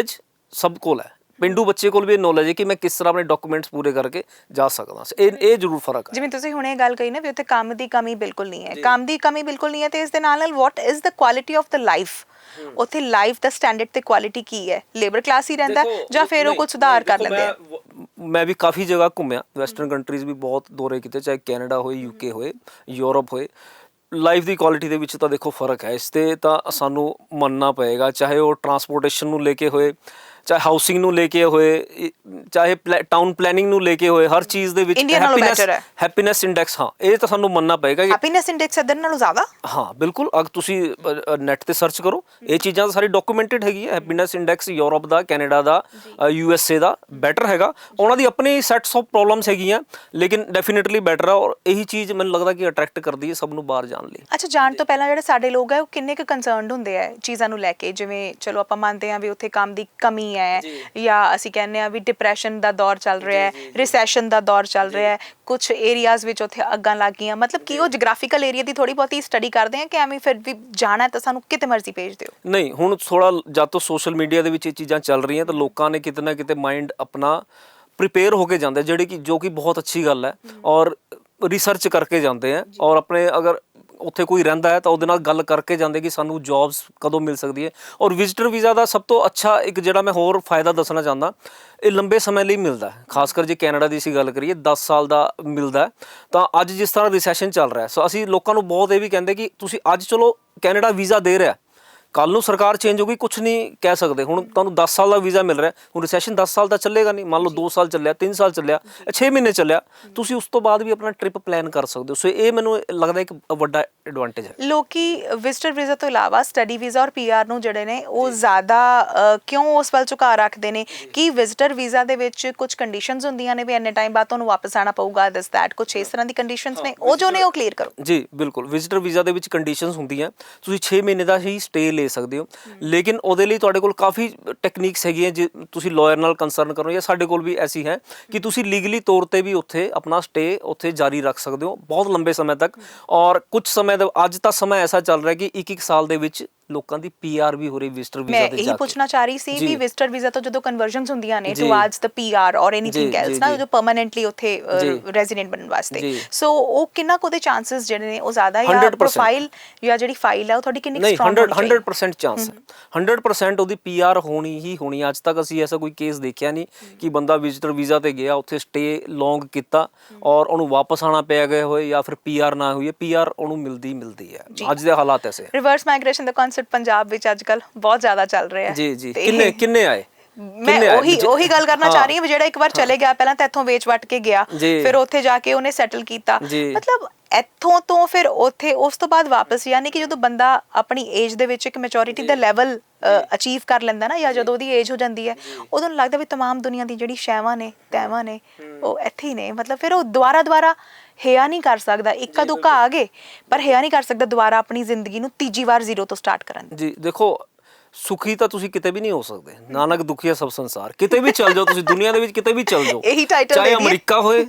ਸਭ ਕੋਲ ਹੈ। ਪਿੰਡੂ ਬੱਚੇ ਕੋਲ ਵੀ ਇਹ ਨੌਲੇਜ ਹੈ ਕਿ ਮੈਂ ਕਿਸ ਤਰ੍ਹਾਂ ਆਪਣੇ ਡਾਕੂਮੈਂਟਸ ਪੂਰੇ ਕਰਕੇ ਜਾ ਸਕਦਾ ਇਹ ਇਹ ਜ਼ਰੂਰ ਫ਼ਰਕ ਹੈ। ਜਿਵੇਂ ਤੁਸੀਂ ਹੁਣੇ ਇਹ ਗੱਲ ਕਹੀ ਨਾ ਵੀ ਉੱਥੇ ਕੰਮ ਦੀ ਕਮੀ ਬਿਲਕੁਲ ਨਹੀਂ ਹੈ। ਕੰਮ ਦੀ ਕਮੀ ਬਿਲਕੁਲ ਨਹੀਂ ਹੈ ਤੇ ਇਸ ਦੇ ਨਾਲ ਨਾਲ what is the quality of the life ਉੱਥੇ ਲਾਈਫ ਦਾ ਸਟੈਂਡਰਡ ਤੇ ਕੁਆਲਿਟੀ ਕੀ ਹੈ? ਲੇਬਰ ਕਲਾਸ ਹੀ ਰਹਿੰਦਾ ਜਾਂ ਫਿਰ ਉਹ ਕੁਝ ਸੁਧਾਰ ਕਰ ਲੈਂਦੇ ਆ? ਮੈਂ ਵੀ ਕਾਫੀ ਜਗ੍ਹਾ ਘੁੰਮਿਆ। ਵੈਸਟਰਨ ਕੰਟਰੀਜ਼ ਵੀ ਬਹੁਤ ਦੌਰੇ ਕੀਤੇ ਚਾਹੇ ਕੈਨੇਡਾ ਹੋਏ ਯੂਕੇ ਹੋਏ ਯੂਰਪ ਹੋਏ। ਲਾਈਫ ਦੀ ਕੁਆਲਿਟੀ ਦੇ ਵਿੱਚ ਤਾਂ ਦੇਖੋ ਫ਼ਰਕ ਹੈ, ਇਸ ਤੇ ਤਾਂ ਸਾਨੂੰ ਮੰਨਣਾ ਪਏਗਾ, ਚਾਹੇ ਉਹ ਟਰਾਂਸਪੋਰਟੇਸ਼ਨ ਨੂੰ ਲੈ ਕੇ ਹੋਏ ਚਾਹੇ ਹਾਊਸਿੰਗ ਨੂੰ ਲੈ ਕੇ ਹੋਏ ਚਾਹੇ ਟਾਊਨ ਪਲੈਨਿੰਗ ਨੂੰ ਲੈ ਕੇ ਹੋਏ ਹਰ ਚੀਜ਼ ਦੇ ਵਿੱਚ India ਨਾਲੋਂ better ਹੈ। ਹੈਪੀਨੈਸ ਇੰਡੈਕਸ ਹਾਂ ਇਹ ਤਾਂ ਸਾਨੂੰ ਮੰਨਣਾ ਪਏਗਾ ਕਿ ਹੈਪੀਨੈਸ ਇੰਡੈਕਸ ਅਦਰ ਨਾਲੋਂ ਜ਼ਿਆਦਾ? ਹਾਂ ਬਿਲਕੁਲ ਅਗਰ ਤੁਸੀਂ ਨੈਟ ਤੇ ਸਰਚ ਕਰੋ ਇਹ ਚੀਜ਼ਾਂ ਸਾਰੀ ਡਾਕੂਮੈਂਟਡ ਹੈਗੀ ਹੈ ਹੈਪੀਨੈਸ ਇੰਡੈਕਸ ਯੂਰਪ ਦਾ ਕੈਨੇਡਾ ਦਾ ਯੂ ਐਸ ਏ ਦਾ ਬੈਟਰ ਹੈਗਾ। ਉਹਨਾਂ ਦੀ ਆਪਣੀ ਸੈਟਸ ਆਫ ਪ੍ਰੋਬਲਮਸ ਹੈਗੀਆਂ ਲੇਕਿਨ ਡੈਫੀਨਿਟਲੀ ਬੈਟਰ ਹੈ ਔਰ ਇਹੀ ਚੀਜ਼ ਮੈਨੂੰ ਲੱਗਦਾ ਕਿ ਅਟਰੈਕਟ ਕਰਦੀ ਹੈ ਸਭ ਨੂੰ ਬਾਹਰ ਜਾਣ ਲਈ। ਅੱਛਾ ਜਾਣ ਤੋਂ ਪਹਿਲਾਂ ਜਿਹੜੇ ਸਾਡੇ ਲੋਕ ਹੈ ਉਹ ਕਿੰਨੇ ਕੁ ਕੰਸਰਨਡ ਹੁੰਦੇ ਆ ਚੀਜ਼ਾਂ ਨੂੰ ਲੈ ਕੇ? ਜਿਵੇਂ ਚਲੋ ਆਪਾਂ ਮੰਨਦੇ ਆ ਵੀ ਉੱਥੇ ਕੰਮ ਦੀ ਕਮੀ ਹੈ ਜਾਂ। ਅਸੀਂ ਕਹਿੰਦੇ ਆ ਵੀ ਡਿਪਰੈਸ਼ਨ ਦਾ ਦੌਰ ਚੱਲ ਰਿਹਾ ਹੈ ਰਿਸੈਸ਼ਨ ਦਾ ਦੌਰ ਚੱਲ ਰਿਹਾ ਹੈ ਕੁਝ ਏਰੀਆਜ਼ ਵਿੱਚ ਉੱਥੇ ਅੱਗਾਂ ਲੱਗ ਗਈਆਂ। ਮਤਲਬ ਕਿ ਉਹ ਜੀਗ੍ਰਾਫੀਕਲ ਏਰੀਆ ਦੀ ਥੋੜੀ ਬਹੁਤੀ ਸਟੱਡੀ ਕਰਦੇ ਆ ਕਿ ਐਵੇਂ ਫਿਰ ਵੀ ਜਾਣਾ ਤਾਂ ਸਾਨੂੰ ਕਿਤੇ ਮਰਜ਼ੀ ਭੇਜ ਦਿਓ। ਨਹੀਂ ਹੁਣ ਥੋੜਾ ਜਦ ਤੋਂ ਸੋਸ਼ਲ ਮੀਡੀਆ ਦੇ ਵਿੱਚ ਇਹ ਚੀਜ਼ਾਂ ਚੱਲ ਰਹੀਆਂ ਤਾਂ ਲੋਕਾਂ ਨੇ ਕਿਤੇ ਨਾ ਕਿਤੇ ਮਾਈਂਡ ਆਪਣਾ ਪ੍ਰਿਪੇਅਰ ਹੋ ਕੇ ਜਾਂਦੇ ਜਿਹੜੇ ਕਿ ਜੋ ਕਿ ਬਹੁਤ ਅੱਛੀ ਗੱਲ ਹੈ ਔਰ ਰਿਸਰਚ ਕਰਕੇ ਜਾਂਦੇ ਆ ਔਰ ਆਪਣੇ ਅਗਰ ਉੱਥੇ ਕੋਈ ਰਹਿੰਦਾ ਹੈ ਤਾਂ ਉਹਦੇ ਨਾਲ ਗੱਲ ਕਰਕੇ ਜਾਂਦੇ ਕਿ ਸਾਨੂੰ ਜੌਬਸ ਕਦੋਂ ਮਿਲ ਸਕਦੀ ਹੈ। ਔਰ ਵਿਜ਼ਿਟਰ ਵੀਜ਼ਾ ਦਾ ਸਭ ਤੋਂ ਅੱਛਾ ਇੱਕ ਜਿਹੜਾ ਮੈਂ ਹੋਰ ਫਾਇਦਾ ਦੱਸਣਾ ਚਾਹੁੰਦਾ, ਇਹ ਲੰਬੇ ਸਮੇਂ ਲਈ ਮਿਲਦਾ ਹੈ। ਖਾਸ ਕਰ ਜੇ ਕੈਨੇਡਾ ਦੀ ਅਸੀਂ ਗੱਲ ਕਰੀਏ 10 ਸਾਲ ਦਾ ਮਿਲਦਾ ਤਾਂ ਅੱਜ ਜਿਸ ਤਰ੍ਹਾਂ ਰਿਸੈਸ਼ਨ ਚੱਲ ਰਿਹਾ ਸੋ ਅਸੀਂ ਲੋਕਾਂ ਨੂੰ ਬਹੁਤ ਇਹ ਵੀ ਕਹਿੰਦੇ ਕਿ ਤੁਸੀਂ ਅੱਜ ਚਲੋ ਕੈਨੇਡਾ ਵੀਜ਼ਾ ਦੇ ਰਿਹਾ ਕੱਲ ਨੂੰ ਸਰਕਾਰ ਚੇਂਜ ਹੋ ਗਈ ਕੁਝ ਨਹੀਂ ਕਹਿ ਸਕਦੇ। ਹੁਣ ਤੁਹਾਨੂੰ 10 ਸਾਲ ਦਾ ਵੀਜ਼ਾ ਮਿਲ ਰਿਹਾ ਹੁਣ ਰਿਸੈਸ਼ਨ 10 ਸਾਲ ਦਾ ਚੱਲੇਗਾ ਨਹੀਂ। ਮੰਨ ਲਓ 2 ਸਾਲ ਚੱਲਿਆ 3 ਸਾਲ ਚੱਲਿਆ 6 ਮਹੀਨੇ ਚੱਲਿਆ। ਤੁਸੀਂ ਉਸ ਤੋਂ ਬਾਅਦ ਵੀ ਆਪਣਾ ਟ੍ਰਿਪ ਪਲਾਨ ਕਰ ਸਕਦੇ ਹੋ। ਸੋ ਇਹ ਮੈਨੂੰ ਲੱਗਦਾ ਇੱਕ ਵੱਡਾ ਐਡਵਾਂਟੇਜ ਹੈ। ਲੋਕੀ ਵਿਜ਼ਟਰ ਵੀਜ਼ਾ ਤੋਂ ਇਲਾਵਾ ਸਟੱਡੀ ਵੀਜ਼ਾ ਔਰ ਪੀਆਰ ਨੂੰ ਜਿਹੜੇ ਨੇ ਉਹ ਜ਼ਿਆਦਾ ਕਿਉਂ ਉਸ ਵੱਲ ਝੁਕਾ ਰੱਖਦੇ ਨੇ? ਕਿ ਵਿਜ਼ਟਰ ਵੀਜ਼ਾ ਦੇ ਵਿੱਚ ਕੁਝ ਕੰਡੀਸ਼ਨਸ ਹੁੰਦੀਆਂ ਨੇ ਵੀ ਇੰਨੇ ਟਾਈਮ ਬਾਅਦ ਤੁਹਾਨੂੰ ਵਾਪਸ ਆਣਾ ਪਊਗਾ ਦਿਸ ਦੈਟ ਕੁਝ ਇਸ ਤਰ੍ਹਾਂ ਦੀ ਕੰਡੀਸ਼ਨਸ ਨੇ? ਉਹ ਜੋ ਨੇ ਉਹ ਕਲੀਅਰ ਕਰੋ। ਜੀ ਬਿਲਕੁਲ। ਵਿਜ਼ਿਟਰ ਵੀਜ਼ਾ ਦੇ ਵਿੱਚ ਕੰਡੀਸ਼ਨਸ ਹੁੰਦੀਆਂ। ਤੁਸੀਂ 6 ਮਹੀਨੇ ਦਾ ਹੀ ਸਟੇ ਲੈ ਸਕਦੇ ਹੋ। ਲੇਕਿਨ ਉਹਦੇ ਲਈ ਤੁਹਾਡੇ ਕੋਲ ਕਾਫੀ ਟੈਕਨੀਕਸ ਹੈਗੀਆਂ ਜੇ ਤੁਸੀਂ ਲਾਇਰ ਨਾਲ ਕੰਸਰਨ ਕਰੋ ਜਾਂ ਸਾਡੇ ਕੋਲ ਵੀ ਐਸੀ ਹੈ ਕਿ ਤੁਸੀਂ ਲੀਗਲੀ ਤੌਰ ਤੇ ਵੀ ਉੱਥੇ ਆਪਣਾ ਸਟੇ ਉੱਥੇ ਜਾਰੀ ਰੱਖ ਸਕਦੇ ਹੋ ਬਹੁਤ ਲੰਬੇ ਸਮੇਂ ਤੱਕ। ਔਰ ਕੁਝ ਸਮੇਂ ਦਾ, ਅੱਜ ਤਾਂ ਸਮਾਂ ਐਸਾ ਚੱਲ ਰਿਹਾ ਕਿ ਇੱਕ ਇੱਕ ਸਾਲ ਦੇ ਵਿੱਚ ਲੋਕਾਂ ਦੀ ਪੀਆਰ ਵੀ ਹੋ ਰਹੀ ਵਿਜ਼ਟਰ ਵੀਜ਼ਾ ਮੈਂ ਤੇ ਇਹੀ ਜਾ ਕੇ ਪੁੱਛਣਾ ਚਾਹ ਰਹੀ ਸੀ। ਵੀ ਵਿਜ਼ਟਰ ਵੀਜ਼ਾ ਤੋਂ ਜਦੋਂ ਕਨਵਰਜਨਸ ਹੁੰਦੀਆਂ ਨੇ। Towards the PR or anything else ਨਾ ਜੀ। ਪਰਮਨੈਂਟਲੀ ਉੱਥੇ। ਰੈਜ਼ੀਡੈਂਟ ਬਣਨ ਵਾਸਤੇ। ਸੋ ਉਹ ਕਿੰਨਾ ਕੁ ਦੇ ਚਾਂਸਸ ਜਿਹੜੇ ਨੇ ਉਹ ਜ਼ਿਆਦਾ ਜਾਂ 100% ਪ੍ਰੋਫਾਈਲ ਜਾਂ ਜਿਹੜੀ ਫਾਈਲ ਹੈ ਉਹ ਤੁਹਾਡੀ ਕਿੰਨੀ ਨਹੀਂ ਸਟਰੋਂਗ 100 100% ਚਾਂਸ ਹੈ 100% ਉਹਦੀ ਪੀਆਰ ਹੋਣੀ ਹੀ ਹੋਣੀ ਹੈ। ਅੱਜ ਤੱਕ ਅਸੀਂ ਐਸਾ ਕੋਈ ਕੇਸ ਦੇਖਿਆ ਨਹੀਂ ਕਿ ਬੰਦਾ ਵਿਜ਼ਟਰ ਵੀਜ਼ਾ ਤੇ ਗਿਆ ਉੱਥੇ ਸਟੇ ਲੌਂਗ ਕੀਤਾ ਔਰ ਉਹਨੂੰ ਵਾਪਸ ਆਣਾ ਪਿਆ ਗਏ ਹੋਏ ਜਾਂ ਫਿਰ ਪੀਆਰ ਨਾ ਹੋਈ ਪੀਆਰ ਉਹਨੂੰ ਮਿਲਦੀ ਹੀ ਮਿਲਦੀ ਹੈ ਅੱਜ ਦੇ ਹਾਲਾਤ ਐਸੇ ਹੈ। ਰਿਵਰਸ ਮਾਈਗ੍ਰੇਸ਼ਨ ਦਾ ਕਨਸੈਪਟ ਪੰਜਾਬ ਵਿੱਚ ਅੱਜਕੱਲ ਬਹੁਤ ਜ਼ਿਆਦਾ ਚੱਲ ਰਿਹਾ ਹੈ। ਜੀ ਜੀ। ਕਿੰਨੇ ਕਿੰਨੇ ਆਏ? ਮੈਂ ਕਿੰਨੇ ਆਏ? ਉਹੀ ਜੀ- ਉਹੀ ਗੱਲ ਕਰਨਾ ਚਾਹ ਰਹੀ ਹਾਂ ਵੀ ਜਿਹੜਾ ਇੱਕ ਵਾਰ ਚਲੇ ਗਿਆ ਪਹਿਲਾਂ ਤਾਂ ਇੱਥੋਂ ਵੇਚ ਵਟ ਕੇ ਗਿਆ ਜੀ। ਫਿਰ ਉੱਥੇ ਜਾ ਕੇ ਉਹਨੇ ਸੈਟਲ ਕੀਤਾ ਜੀ। ਮਤਲਬ ਇੱਥੋਂ ਤੋਂ ਫਿਰ ਉੱਥੇ ਉਸ ਤੋਂ ਬਾਅਦ ਵਾਪਸ ਯਾਨੀ ਕਿ ਜਦੋਂ ਬੰਦਾ ਆਪਣੀ ਏਜ ਦੇ ਵਿੱਚ ਇੱਕ ਮੈਚੋਰਿਟੀ ਦਾ ਲੈਵਲ ਅਚੀਵ ਕਰ ਲੈਂਦਾ ਨਾ ਜਾਂ ਜਦੋਂ ਉਹਦੀ ਏਜ ਹੋ ਜਾਂਦੀ ਹੈ ਉਦੋਂ ਨੂੰ ਲੱਗਦਾ ਵੀ तमाम ਦੁਨੀਆ ਦੀ ਜਿਹੜੀ ਸ਼ੈਵਾਂ ਨੇ ਤੈਵਾਂ ਨੇ ਉਹ ਇੱਥੇ ਹੀ ਨੇ ਮਤਲਬ ਫਿਰ ਉਹ ਦੁਬਾਰਾ ਦੁਬਾਰਾ ਹਿਆ ਨਹੀਂ ਕਰ ਸਕਦਾ ਇੱਕਾ ਦੁੱਕਾ ਆ ਗਏ ਪਰ ਹਿਆ ਨਹੀਂ ਕਰ ਸਕਦਾ ਦੁਬਾਰਾ ਆਪਣੀ ਜ਼ਿੰਦਗੀ ਨੂੰ ਤੀਜੀ ਵਾਰ ਜ਼ੀਰੋ ਤੋਂ ਸਟਾਰਟ ਕਰਨ ਜੀ ਦੇਖੋ ਸੁਖੀ ਤਾਂ ਤੁਸੀਂ ਕਿਤੇ ਵੀ ਨਹੀਂ ਹੋ ਸਕਦੇ। ਨਾਨਕ ਦੁਖੀਆ ਸਭ ਸੰਸਾਰ। ਕਿਤੇ ਵੀ ਚੱਲ ਜਾਓ ਤੁਸੀਂ ਦੁਨੀਆ ਦੇ ਵਿੱਚ ਕਿਤੇ ਵੀ ਚੱਲ ਜਾਓ। ਇਹੀ title ਚਾਹੇ ਦੇ ਦਈਏ। ਅਮਰੀਕਾ ਹੋਏ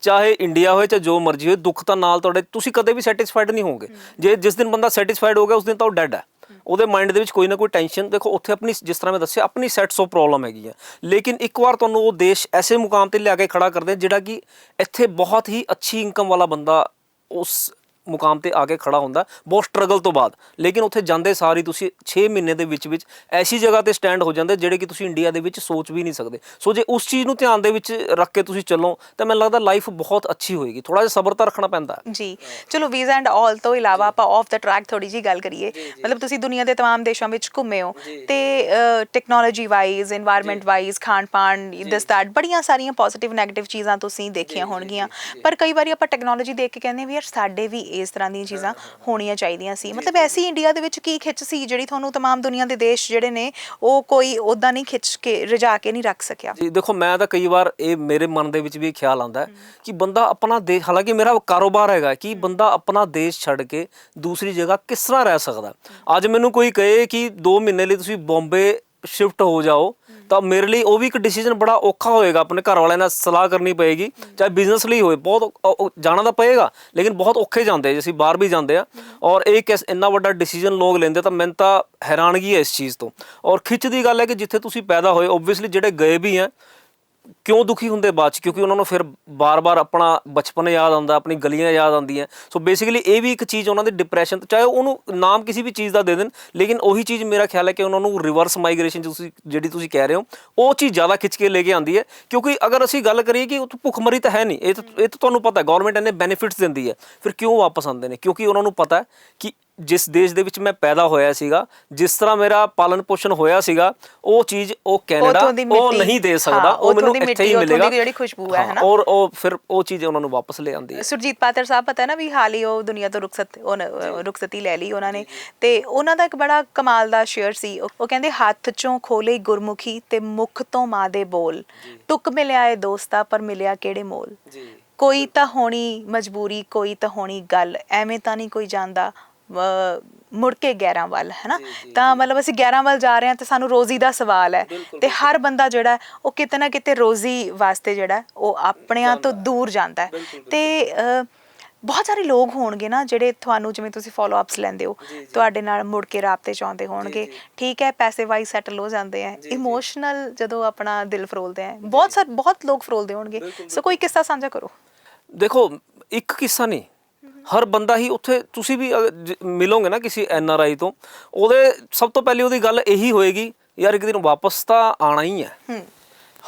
ਚਾਹੇ ਇੰਡੀਆ ਹੋਏ ਚਾਹੇ ਜੋ ਮਰਜ਼ੀ ਹੋਏ ਦੁੱਖ ਤਾਂ ਨਾਲ ਤੁਹਾਡੇ ਤੁਸੀਂ ਕਦੇ ਵੀ ਸੈਟੀਸਫਾਈਡ ਨਹੀਂ ਹੋਵੋਗੇ। ਜੇ ਜਿਸ ਦਿਨ ਬੰਦਾ ਸੈਟੀਸਫਾਈਡ ਹੋ ਗਿਆ ਉਸ ਦਿਨ ਤਾਂ ਉਹ ਡੈਡ ਹੈ। ਉਹਦੇ ਮਾਈਂਡ ਦੇ ਵਿੱਚ ਕੋਈ ਨਾ ਕੋਈ ਟੈਨਸ਼ਨ ਦੇਖੋ ਉੱਥੇ ਆਪਣੀ ਜਿਸ ਤਰ੍ਹਾਂ ਮੈਂ ਦੱਸਿਆ ਆਪਣੀ ਸੈਟਸ ਆਫ ਪ੍ਰੋਬਲਮ ਹੈਗੀ ਹੈ। ਲੇਕਿਨ ਇੱਕ ਵਾਰ ਤੁਹਾਨੂੰ ਉਹ ਦੇਸ਼ ਐਸੇ ਮੁਕਾਮ ਤੇ ਲਿਆ ਕੇ ਖੜਾ ਕਰਦੇ ਜਿਹੜਾ ਕਿ ਇੱਥੇ ਬਹੁਤ ਹੀ ਅੱਛੀ ਇਨਕਮ ਵਾਲਾ ਬੰਦਾ ਉਸ ਮੁਕਾਮ ਤੇ ਆ ਕੇ ਖੜਾ ਹੁੰਦਾ ਬਹੁਤ ਸਟਰਗਲ ਤੋਂ ਬਾਅਦ। ਲੇਕਿਨ ਉੱਥੇ ਜਾਂਦੇ ਸਾਰੀ ਤੁਸੀਂ 6 ਮਹੀਨੇ ਦੇ ਵਿੱਚ ਵਿੱਚ ਐਸੀ ਜਗ੍ਹਾ ਤੇ ਸਟੈਂਡ ਹੋ ਜਾਂਦੇ ਜਿਹੜੇ ਕਿ ਤੁਸੀਂ ਇੰਡੀਆ ਦੇ ਵਿੱਚ ਸੋਚ ਵੀ ਨਹੀਂ ਸਕਦੇ। ਸੋ ਜੇ ਉਸ ਚੀਜ਼ ਨੂੰ ਧਿਆਨ ਦੇ ਵਿੱਚ ਰੱਖ ਕੇ ਤੁਸੀਂ ਚੱਲੋ ਤਾਂ ਮੈਨੂੰ ਲੱਗਦਾ ਲਾਈਫ ਬਹੁਤ ਅੱਛੀ ਹੋਏਗੀ। ਥੋੜਾ ਜਿਹਾ ਸਬਰ ਤਾਂ ਰੱਖਣਾ ਪੈਂਦਾ। ਜੀ। ਚਲੋ ਵੀਜ਼ਾ ਐਂਡ ਆਲ ਤੋਂ ਇਲਾਵਾ ਆਪਾਂ ਆਫ ਦਾ ਟਰੈਕ ਥੋੜੀ ਜੀ ਗੱਲ ਕਰੀਏ। ਮਤਲਬ ਤੁਸੀਂ ਦੁਨੀਆ ਦੇ ਤਮਾਮ ਦੇਸ਼ਾਂ ਵਿੱਚ ਘੁੰਮੇ ਹੋ ਤੇ ਟੈਕਨੋਲੋਜੀ ਵਾਈਜ਼ এনवायरमेंट ਵਾਈਜ਼ ਖਾਣ ਪਾਣ ਦਿਸ ਦੈਟ ਬੜੀਆਂ ਸਾਰੀਆਂ ਪੋਜ਼ਿਟਿਵ ਨੈਗੇਟਿਵ ਚੀਜ਼ਾਂ ਤੁਸੀਂ ਦੇਖੀਆਂ ਹੋਣਗੀਆਂ। ਪਰ ਕਈ ਵਾਰੀ ਆਪਾਂ ਟੈਕਨੋਲੋਜੀ ਦੇਖ ਕੇ ਕਹਿੰਦੇ ਵੀ ਯਾਰ ਸਾਡੇ ਵੀ ਇਸ ਤਰ੍ਹਾਂ ਦੀਆਂ ਚੀਜ਼ਾਂ ਹੋਣੀਆਂ ਚਾਹੀਦੀਆਂ ਸੀ ਮਤਲਬ ਐਸੀ ਇੰਡੀਆ ਦੇ ਵਿੱਚ ਕੀ ਖਿੱਚ ਸੀ ਜਿਹੜੀ ਤੁਹਾਨੂੰ तमाम ਦੁਨੀਆ ਦੇ ਦੇਸ਼ ਜਿਹੜੇ ਨੇ ਉਹ ਕੋਈ ਉਦਾਂ ਨਹੀਂ ਖਿੱਚ ਕੇ ਰਜਾ ਕੇ ਨਹੀਂ ਰੱਖ ਸਕਿਆ ਜੀ ਦੇਖੋ ਮੈਂ ਤਾਂ ਕਈ ਵਾਰ ਇਹ ਮੇਰੇ ਮਨ ਦੇ ਵਿੱਚ ਵੀ ਇਹ ਖਿਆਲ ਆਉਂਦਾ ਹੈ ਕਿ ਬੰਦਾ ਆਪਣਾ ਦੇਸ਼ ਹਾਲਾਂਕਿ ਮੇਰਾ ਕਾਰੋਬਾਰ ਹੈਗਾ ਕਿ ਬੰਦਾ ਆਪਣਾ ਦੇਸ਼ ਛੱਡ ਕੇ ਦੂਸਰੀ ਜਗ੍ਹਾ ਕਿਸ ਤਰ੍ਹਾਂ ਰਹਿ ਸਕਦਾ ਅੱਜ ਮੈਨੂੰ ਕੋਈ ਕਹੇ ਕਿ 2 ਮਹੀਨੇ ਲਈ ਤੁਸੀਂ ਬੰਬੇ ਸ਼ਿਫਟ ਹੋ ਜਾਓ ਤਾਂ ਮੇਰੇ ਲਈ ਉਹ ਵੀ ਇੱਕ ਡਿਸੀਜਨ ਬੜਾ ਔਖਾ ਹੋਏਗਾ ਆਪਣੇ ਘਰ ਵਾਲਿਆਂ ਨਾਲ ਸਲਾਹ ਕਰਨੀ ਪਏਗੀ ਚਾਹੇ ਬਿਜ਼ਨਸ ਲਈ ਹੋਵੇ ਬਹੁਤ ਜਾਣਾ ਤਾਂ ਪਏਗਾ ਲੇਕਿਨ ਬਹੁਤ ਔਖੇ ਜਾਂਦੇ ਜੇ ਅਸੀਂ ਬਾਹਰ ਵੀ ਜਾਂਦੇ ਆ। ਔਰ ਇਹ ਕਿਸ ਇੰਨਾ ਵੱਡਾ ਡਿਸੀਜਨ ਲੋਕ ਲੈਂਦੇ ਤਾਂ ਮੈਨੂੰ ਤਾਂ ਹੈਰਾਨਗੀ ਹੈ ਇਸ ਚੀਜ਼ ਤੋਂ। ਔਰ ਖਿੱਚ ਦੀ ਗੱਲ ਹੈ ਕਿ ਜਿੱਥੇ ਤੁਸੀਂ ਪੈਦਾ ਹੋਏ ਓਬਵੀਅਸਲੀ ਜਿਹੜੇ ਗਏ ਵੀ ਆ ਕਿਉਂ ਦੁਖੀ ਹੁੰਦੇ ਬਾਅਦ ਚ? ਕਿਉਂਕਿ ਉਹਨਾਂ ਨੂੰ ਫਿਰ ਬਾਰ-ਬਾਰ ਆਪਣਾ ਬਚਪਨ ਯਾਦ ਆਉਂਦਾ, ਆਪਣੀ ਗਲੀਆਂ ਯਾਦ ਆਉਂਦੀਆਂ। ਸੋ ਬੇਸਿਕਲੀ ਇਹ ਵੀ ਇੱਕ ਚੀਜ਼ ਉਹਨਾਂ ਦੇ ਡਿਪਰੈਸ਼ਨ ਚਾਹੇ ਉਹਨੂੰ ਨਾਮ ਕਿਸੇ ਵੀ ਚੀਜ਼ ਦਾ ਦੇ ਦੇਣ, ਲੇਕਿਨ ਉਹੀ ਚੀਜ਼ ਮੇਰਾ ਖਿਆਲ ਹੈ ਕਿ ਉਹਨਾਂ ਨੂੰ ਰਿਵਰਸ ਮਾਈਗ੍ਰੇਸ਼ਨ ਤੁਸੀਂ, ਜਿਹੜੀ ਤੁਸੀਂ ਕਹਿ ਰਹੇ ਹੋ, ਉਹ ਚੀਜ਼ ਜ਼ਿਆਦਾ ਖਿੱਚ ਕੇ ਲੈ ਕੇ ਆਉਂਦੀ ਹੈ। ਕਿਉਂਕਿ ਅਗਰ ਅਸੀਂ ਗੱਲ ਕਰੀਏ ਕਿ ਉਹ ਭੁੱਖਮਰੀ ਤਾਂ ਹੈ ਨਹੀਂ, ਇਹ ਤਾਂ ਇਹ ਤਾਂ ਤੁਹਾਨੂੰ ਪਤਾ ਹੈ ਗਵਰਨਮੈਂਟ ਇਹਨੇ ਬੈਨੀਫਿਟਸ ਦਿੰਦੀ ਹੈ। ਫਿਰ ਕਿਉਂ ਵਾਪਸ ਆਉਂਦੇ ਨੇ? ਕਿਉਂਕਿ ਉਹਨਾਂ ਨੂੰ ਪਤਾ ਕਿ ਜਿਸ ਦੇਸ਼ ਦੇ ਵਿੱਚ ਮੈਂ ਪੈਦਾ ਹੋਇਆ ਸੀਗਾ ਜਿਸ ਤਰ੍ਹਾਂ ਮੇਰਾ ਪਾਲਣ ਪੋਸ਼ਣ ਹੋਇਆ ਸੀਗਾ ਉਹ ਚੀਜ਼ ਉਹ ਕੈਨੇਡਾ ਉੱਥੋਂ ਦੀ ਉਹ ਮਿੱਟੀ, ਨਹੀਂ ਦੇ ਸਕਦਾ। ਹਾਂ, ਉਹ ਉੱਥੋਂ ਮੈਨੂੰ ਦੀ ਇੱਥੇ ਹੀ ਉੱਥੋਂ ਦੀ ਮਿਲੇਗਾ ਜਿਹੜੀ ਖੁਸ਼ਬੂ ਹੈ, ਹਾਂ, ਹਨਾ? ਔਰ ਉਹ ਫਿਰ ਉਹ ਚੀਜ਼ ਉਹਨਾਂ ਨੂੰ ਵਾਪਸ ਲੈ ਆਉਂਦੀ ਹੈ। ਸੁਰਜੀਤ ਪਾਤਰ ਸਾਹਿਬ ਪਤਾ ਹੈ ਨਾ ਵੀ ਹਾਲ ਹੀ ਉਹ ਦੁਨੀਆ ਤੋਂ ਰੁਖਸਤ ਉਹਨ- ਰੁਖਸਤੀ ਲੈ ਲਈ ਉਹਨਾਂ ਨੇ। ਤੇ ਉਹਨਾਂ ਦਾ ਇੱਕ ਬੜਾ ਕਮਾਲ ਦਾ ਸ਼ੇਅਰ ਸੀ। ਉਹ ਉਹ ਕਹਿੰਦੇ ਹੱਥ ਚੋਂ ਖੋਲੇ ਗੁਰਮੁਖੀ ਤੇ ਮੁਖ ਤੋਂ ਮਾਂ ਦੇ ਬੋਲ ਟੁਕ ਮਿਲਿਆ ਏ ਦੋਸਤਾ ਪਰ ਮਿਲਿਆ ਕਿਹੜੇ ਮੋਲ? ਜੀ। ਕੋਈ ਤਾਂ ਹੋਣੀ ਮਜਬੂਰੀ ਕੋਈ ਤਾਂ ਹੋਣੀ ਗੱਲ। ਐਵੇਂ ਤਾਂ ਨਹੀਂ ਕੋਈ ਜਾਂਦਾ ਮੁੜ ਕੇ 11 ਵੱਲ ਹੈ ਨਾ ਤਾਂ ਮਤਲਬ ਅਸੀਂ 11 ਵੱਲ ਜਾ ਰਹੇ ਹਾਂ ਤੇ ਸਾਨੂੰ ਰੋਜ਼ੀ ਦਾ ਸਵਾਲ ਹੈ। ਤੇ ਹਰ ਬੰਦਾ ਜਿਹੜਾ ਉਹ ਕਿਤੇ ਨਾ ਕਿਤੇ ਰੋਜ਼ੀ ਵਾਸਤੇ ਜਿਹੜਾ ਉਹ ਆਪਣਿਆਂ ਤੋਂ ਦੂਰ ਜਾਂਦਾ ਹੈ। ਤੇ ਬਹੁਤ ਸਾਰੇ ਲੋਕ ਹੋਣਗੇ ਨਾ ਜਿਹੜੇ ਤੁਹਾਨੂੰ ਜਿਵੇਂ ਤੁਸੀਂ ਫਾਲੋ ਅਪਸ ਲੈਂਦੇ ਹੋ ਤੁਹਾਡੇ ਨਾਲ ਮੁੜ ਕੇ ਰਾਬਤੇ ਚ ਆਉਂਦੇ ਹੋਣਗੇ। ਠੀਕ ਹੈ ਪੈਸੇ ਵਾਈ ਸੈਟਲ ਹੋ ਜਾਂਦੇ ਆ ਇਮੋਸ਼ਨਲ ਜਦੋਂ ਆਪਣਾ ਦਿਲ ਫਰੋਲਦੇ ਆ ਬਹੁਤ ਸਾਰੇ ਬਹੁਤ ਲੋਕ ਫਰੋਲਦੇ ਹੋਣਗੇ। ਸੋ ਕੋਈ ਕਿੱਸਾ ਸਾਂਝਾ ਕਰੋ। ਦੇਖੋ ਇੱਕ ਕਿੱਸਾ ਨਹੀਂ ਹਰ ਬੰਦਾ ਹੀ ਉੱਥੇ ਤੁਸੀਂ ਵੀ ਅਗਰ ਜ- ਮਿਲੋਗੇ ਨਾ ਕਿਸੇ ਐਨ ਆਰ ਆਈ ਤੋਂ ਉਹਦੇ ਸਭ ਤੋਂ ਪਹਿਲੀ ਉਹਦੀ ਗੱਲ ਇਹੀ ਹੋਏਗੀ ਯਾਰ ਇੱਕ ਦਿਨ ਵਾਪਸ ਤਾਂ ਆਣਾ ਹੀ ਹੈ। ਹੂੰ।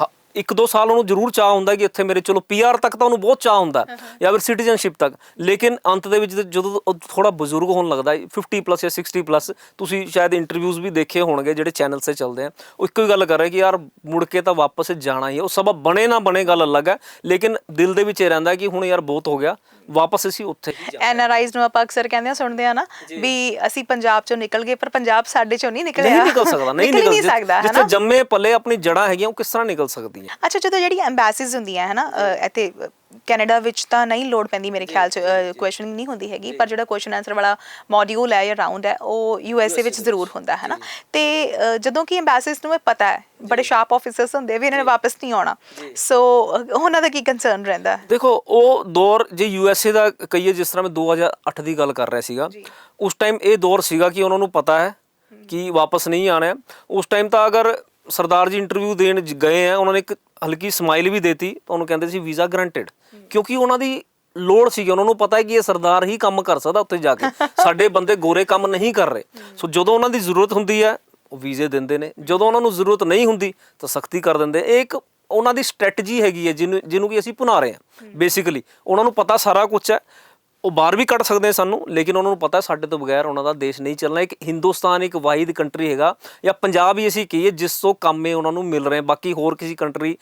ਹਾਂ, ਇੱਕ ਦੋ ਸਾਲ ਉਹਨੂੰ ਜ਼ਰੂਰ ਚਾਹ ਹੁੰਦਾ ਕਿ ਇੱਥੇ ਮੇਰੇ ਚਲੋ ਪੀਆਰ ਤੱਕ ਤਾਂ ਉਹਨੂੰ ਬਹੁਤ ਚਾਹ ਹੁੰਦਾ ਜਾਂ ਫਿਰ ਸਿਟੀਜ਼ਨਸ਼ਿਪ ਤੱਕ। ਲੇਕਿਨ ਅੰਤ ਦੇ ਵਿੱਚ ਜਦੋਂ ਉਹ ਥੋੜਾ ਬਜ਼ੁਰਗ ਹੋਣ ਲੱਗਦਾ ਹੈ, 50 ਪਲੱਸ ਜਾਂ 60 ਪਲੱਸ ਤੁਸੀਂ ਸ਼ਾਇਦ ਇੰਟਰਵਿਊਜ਼ ਵੀ ਦੇਖੇ ਹੋਣਗੇ ਜਿਹੜੇ ਚੈਨਲ 'ਤੇ ਚੱਲਦੇ ਆ। ਉਹ ਇੱਕੋ ਹੀ ਗੱਲ ਕਰ ਰਹੇ ਕਿ ਯਾਰ ਮੁੜ ਕੇ ਤਾਂ ਵਾਪਸ ਜਾਣਾ ਹੀ ਹੈ। ਉਹ ਸਬਬ ਬਣੇ ਨਾ ਬਣੇ ਗੱਲ ਅਲੱਗ ਹੈ ਲੇਕਿਨ ਦਿਲ ਦੇ ਵਿੱਚ ਇਹ ਰਹਿੰਦਾ ਕਿ ਹੁਣ ਯਾਰ ਬਹੁਤ ਹੋ ਗਿਆ ਵਾਪਸ ਅਸੀਂ ਉੱਥੇ ਹੀ ਜਾਣਾ ਐਨਆਰਆਈਜ਼ ਨੂੰ ਆਪਾਂ ਅਕਸਰ ਕਹਿੰਦੇ ਆ ਸੁਣਦੇ ਆ ਨਾ ਵੀ ਅਸੀਂ ਪੰਜਾਬ ਚੋਂ ਨਿਕਲ ਗਏ ਪਰ ਪੰਜਾਬ ਸਾਡੇ ਚੋਂ ਨਹੀਂ ਨਿਕਲਿਆ। ਨਹੀਂ ਨਿਕਲ ਸਕਦਾ ਨਹੀਂ ਨਿਕਲ ਸਕਦਾ ਹੈ ਜਿੱਥੇ ਜੰਮੇ ਪੱਲੇ ਆਪਣੀ ਜੜਾਂ ਹੈਗੀਆਂ ਉਹ ਕਿਸ ਤਰ੍ਹਾਂ ਨਿਕਲ ਸਕਦੀਆਂ? ਅੱਛਾ ਜਦੋਂ ਜਿਹੜੀ ਐਮਬੈਸੀਜ਼ ਹੁੰਦੀਆਂ ਹੈ ਨਾ ਇੱਥੇ ਕੈਨੇਡਾ ਵਿੱਚ ਤਾਂ ਨਹੀਂ ਲੋਡ ਪੈਂਦੀ ਮੇਰੇ ਖਿਆਲ ਚ ਕੁਐਸਚਨਿੰਗ ਨਹੀਂ ਹੁੰਦੀ ਹੈਗੀ ਪਰ ਜਿਹੜਾ ਕੁਐਸਚਨ ਆਨਸਰ ਵਾਲਾ ਮੋਡਿਊਲ ਹੈ ਜਾਂ ਰਾਉਂਡ ਹੈ ਉਹ ਯੂਐਸਏ ਵਿੱਚ ਜ਼ਰੂਰ ਹੁੰਦਾ ਹੈ ਨਾ ਤੇ ਜਦੋਂ ਕਿ ਐਮਬੈਸੀਜ਼ ਨੂੰ ਇਹ ਪਤਾ ਹੈ ਬੜੇ ਸ਼ਾਰਪ ਆਫੀਸਰਸ ਹੁੰਦੇ ਵੀ ਇਹਨਾਂ ਨੇ ਵਾਪਸ ਨਹੀਂ ਆਉਣਾ। ਸੋ ਉਹਨਾਂ ਦਾ ਕੀ ਕੰਸਰਨ ਰਹਿੰਦਾ? ਦੇਖੋ ਉਹ ਦੌਰ ਜੇ ਯੂਐਸਏ ਦਾ ਕਹੀਏ ਜਿਸ ਤਰ੍ਹਾਂ ਮੈਂ 2008 ਦੀ ਗੱਲ ਕਰ ਰਿਹਾ ਸੀਗਾ ਉਸ ਟਾਈਮ ਇਹ ਦੌਰ ਸੀਗਾ ਕਿ ਉਹਨਾਂ ਨੂੰ ਪਤਾ ਹੈ ਕਿ ਵਾਪਸ ਨਹੀਂ ਆਣਾ। ਉਸ ਟਾਈਮ ਤਾਂ ਅਗਰ ਸਰਦਾਰ ਜੀ ਇੰਟਰਵਿਊ ਦੇਣ ਗਏ ਆ ਉਹਨਾਂ ਨੇ ਇੱਕ ਹਲਕੀ ਸਮਾਈਲ ਵੀ ਦੇਤੀ ਉਹਨੂੰ ਕਹਿੰਦੇ ਸੀ ਵੀਜ਼ਾ ਗਰੰਟਡ ਕਿਉਂਕਿ ਉਹਨਾਂ ਦੀ ਲੋੜ ਸੀ ਉਹਨਾਂ ਨੂੰ ਪਤਾ ਹੈ ਕਿ ਇਹ ਸਰਦਾਰ ਹੀ ਕੰਮ ਕਰ ਸਕਦਾ ਉੱਥੇ ਜਾ ਕੇ। ਸਾਡੇ ਬੰਦੇ ਗੋਰੇ ਕੰਮ ਨਹੀਂ ਕਰ ਰਹੇ। ਸੋ ਜਦੋਂ ਉਹਨਾਂ ਦੀ ਜ਼ਰੂਰਤ ਹੁੰਦੀ ਹੈ ਉਹ ਵੀਜ਼ੇ ਦਿੰਦੇ ਨੇ। ਜਦੋਂ ਉਹਨਾਂ ਨੂੰ ਜ਼ਰੂਰਤ ਨਹੀਂ ਹੁੰਦੀ ਤਾਂ ਸਖਤੀ ਕਰ ਦਿੰਦੇ। ਇਹ ਇੱਕ ਉਹਨਾਂ ਦੀ ਸਟ੍ਰੈਟਜੀ ਹੈਗੀ ਹੈ ਜਿਹਨੂੰ ਜਿਹਨੂੰ ਕਿ ਅਸੀਂ ਭੁਨਾ ਰਹੇ ਹਾਂ ਬੇਸਿਕਲੀ ਉਹਨਾਂ ਨੂੰ ਪਤਾ ਸਾਰਾ ਕੁਝ ਹੈ। ਉਹ ਬਾਹਰ ਵੀ ਕੱਢ ਸਕਦੇ ਸਾਨੂੰ, ਲੇਕਿਨ ਉਹਨਾਂ ਨੂੰ ਪਤਾ ਸਾਡੇ ਤੋਂ ਬਗੈਰ ਉਹਨਾਂ ਦਾ ਦੇਸ਼ ਨਹੀਂ ਚੱਲਣਾ। ਇੱਕ ਹਿੰਦੁਸਤਾਨ, ਇੱਕ ਵਾਹਿਦ ਕੰਟਰੀ ਹੈਗਾ, ਜਾਂ ਪੰਜਾਬ ਹੀ ਅਸੀਂ ਕਹੀਏ, ਜਿਸ ਤੋਂ ਕੰਮੇ ਉਹਨਾਂ ਨੂੰ ਮਿਲ ਰਹੇ ਬਾਕੀ ਹੋਰ ਕਿਸੇ ਕੰਟਰੀ